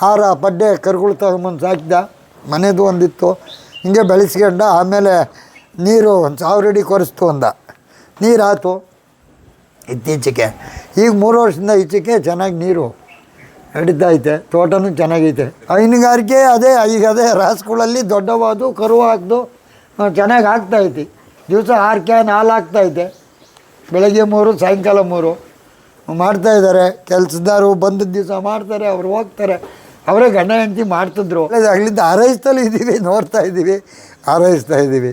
ಹಾರ ಪಡ್ಡೆ, ಕರುಗಳು ತಗೊಂಬಂದು ಸಾಕಿದ ಮನೆದು ಒಂದಿತ್ತು. ಹಿಂಗೆ ಬೆಳೆಸ್ಕೊಂಡ, ಆಮೇಲೆ ನೀರು ಒಂದು ಸಾವಿರ ಅಡಿ ಕೊರೆಸ್ತು ಅಂದ. ನೀರು ಆಯ್ತು ಇತ್ತೀಚೆಗೆ. ಈಗ ಮೂರು ವರ್ಷದಿಂದ ಈಚೆಗೆ ಚೆನ್ನಾಗಿ ನೀರು ನಡೀತಾ ಐತೆ ತೋಟನೂ ಚೆನ್ನಾಗೈತೆ. ಹೈನುಗಾರಿಕೆ ಅದೇ, ಈಗ ಅದೇ ರಾಸುಗಳಲ್ಲಿ ದೊಡ್ಡವಾದು ಕರು ಹಾಕ್ದು ಚೆನ್ನಾಗಿ ಆಗ್ತಾೈತಿ. ದಿವಸ ಆರು ಕ್ಯಾನ್ ಹಾಲು ಆಗ್ತಾೈತೆ. ಬೆಳಗ್ಗೆ ಮೂರು, ಸಾಯಂಕಾಲ ಮೂರು. ಮಾಡ್ತಾ ಇದ್ದಾರೆ. ಕೆಲಸದಾರು ಬಂದ ದಿವಸ ಮಾಡ್ತಾರೆ, ಅವ್ರು ಹೋಗ್ತಾರೆ. ಅವರೇ ಗಂಡ ಹೆಂಡತಿ ಮಾಡ್ತಿದ್ರು. ಅಲ್ಲಿಂದ ಆರೈಸ್ತಲ್ಲಿ ಇದ್ದೀವಿ ನೋಡ್ತಾ ಇದ್ದೀವಿ ಆರೈಸ್ತಾ ಇದ್ದೀವಿ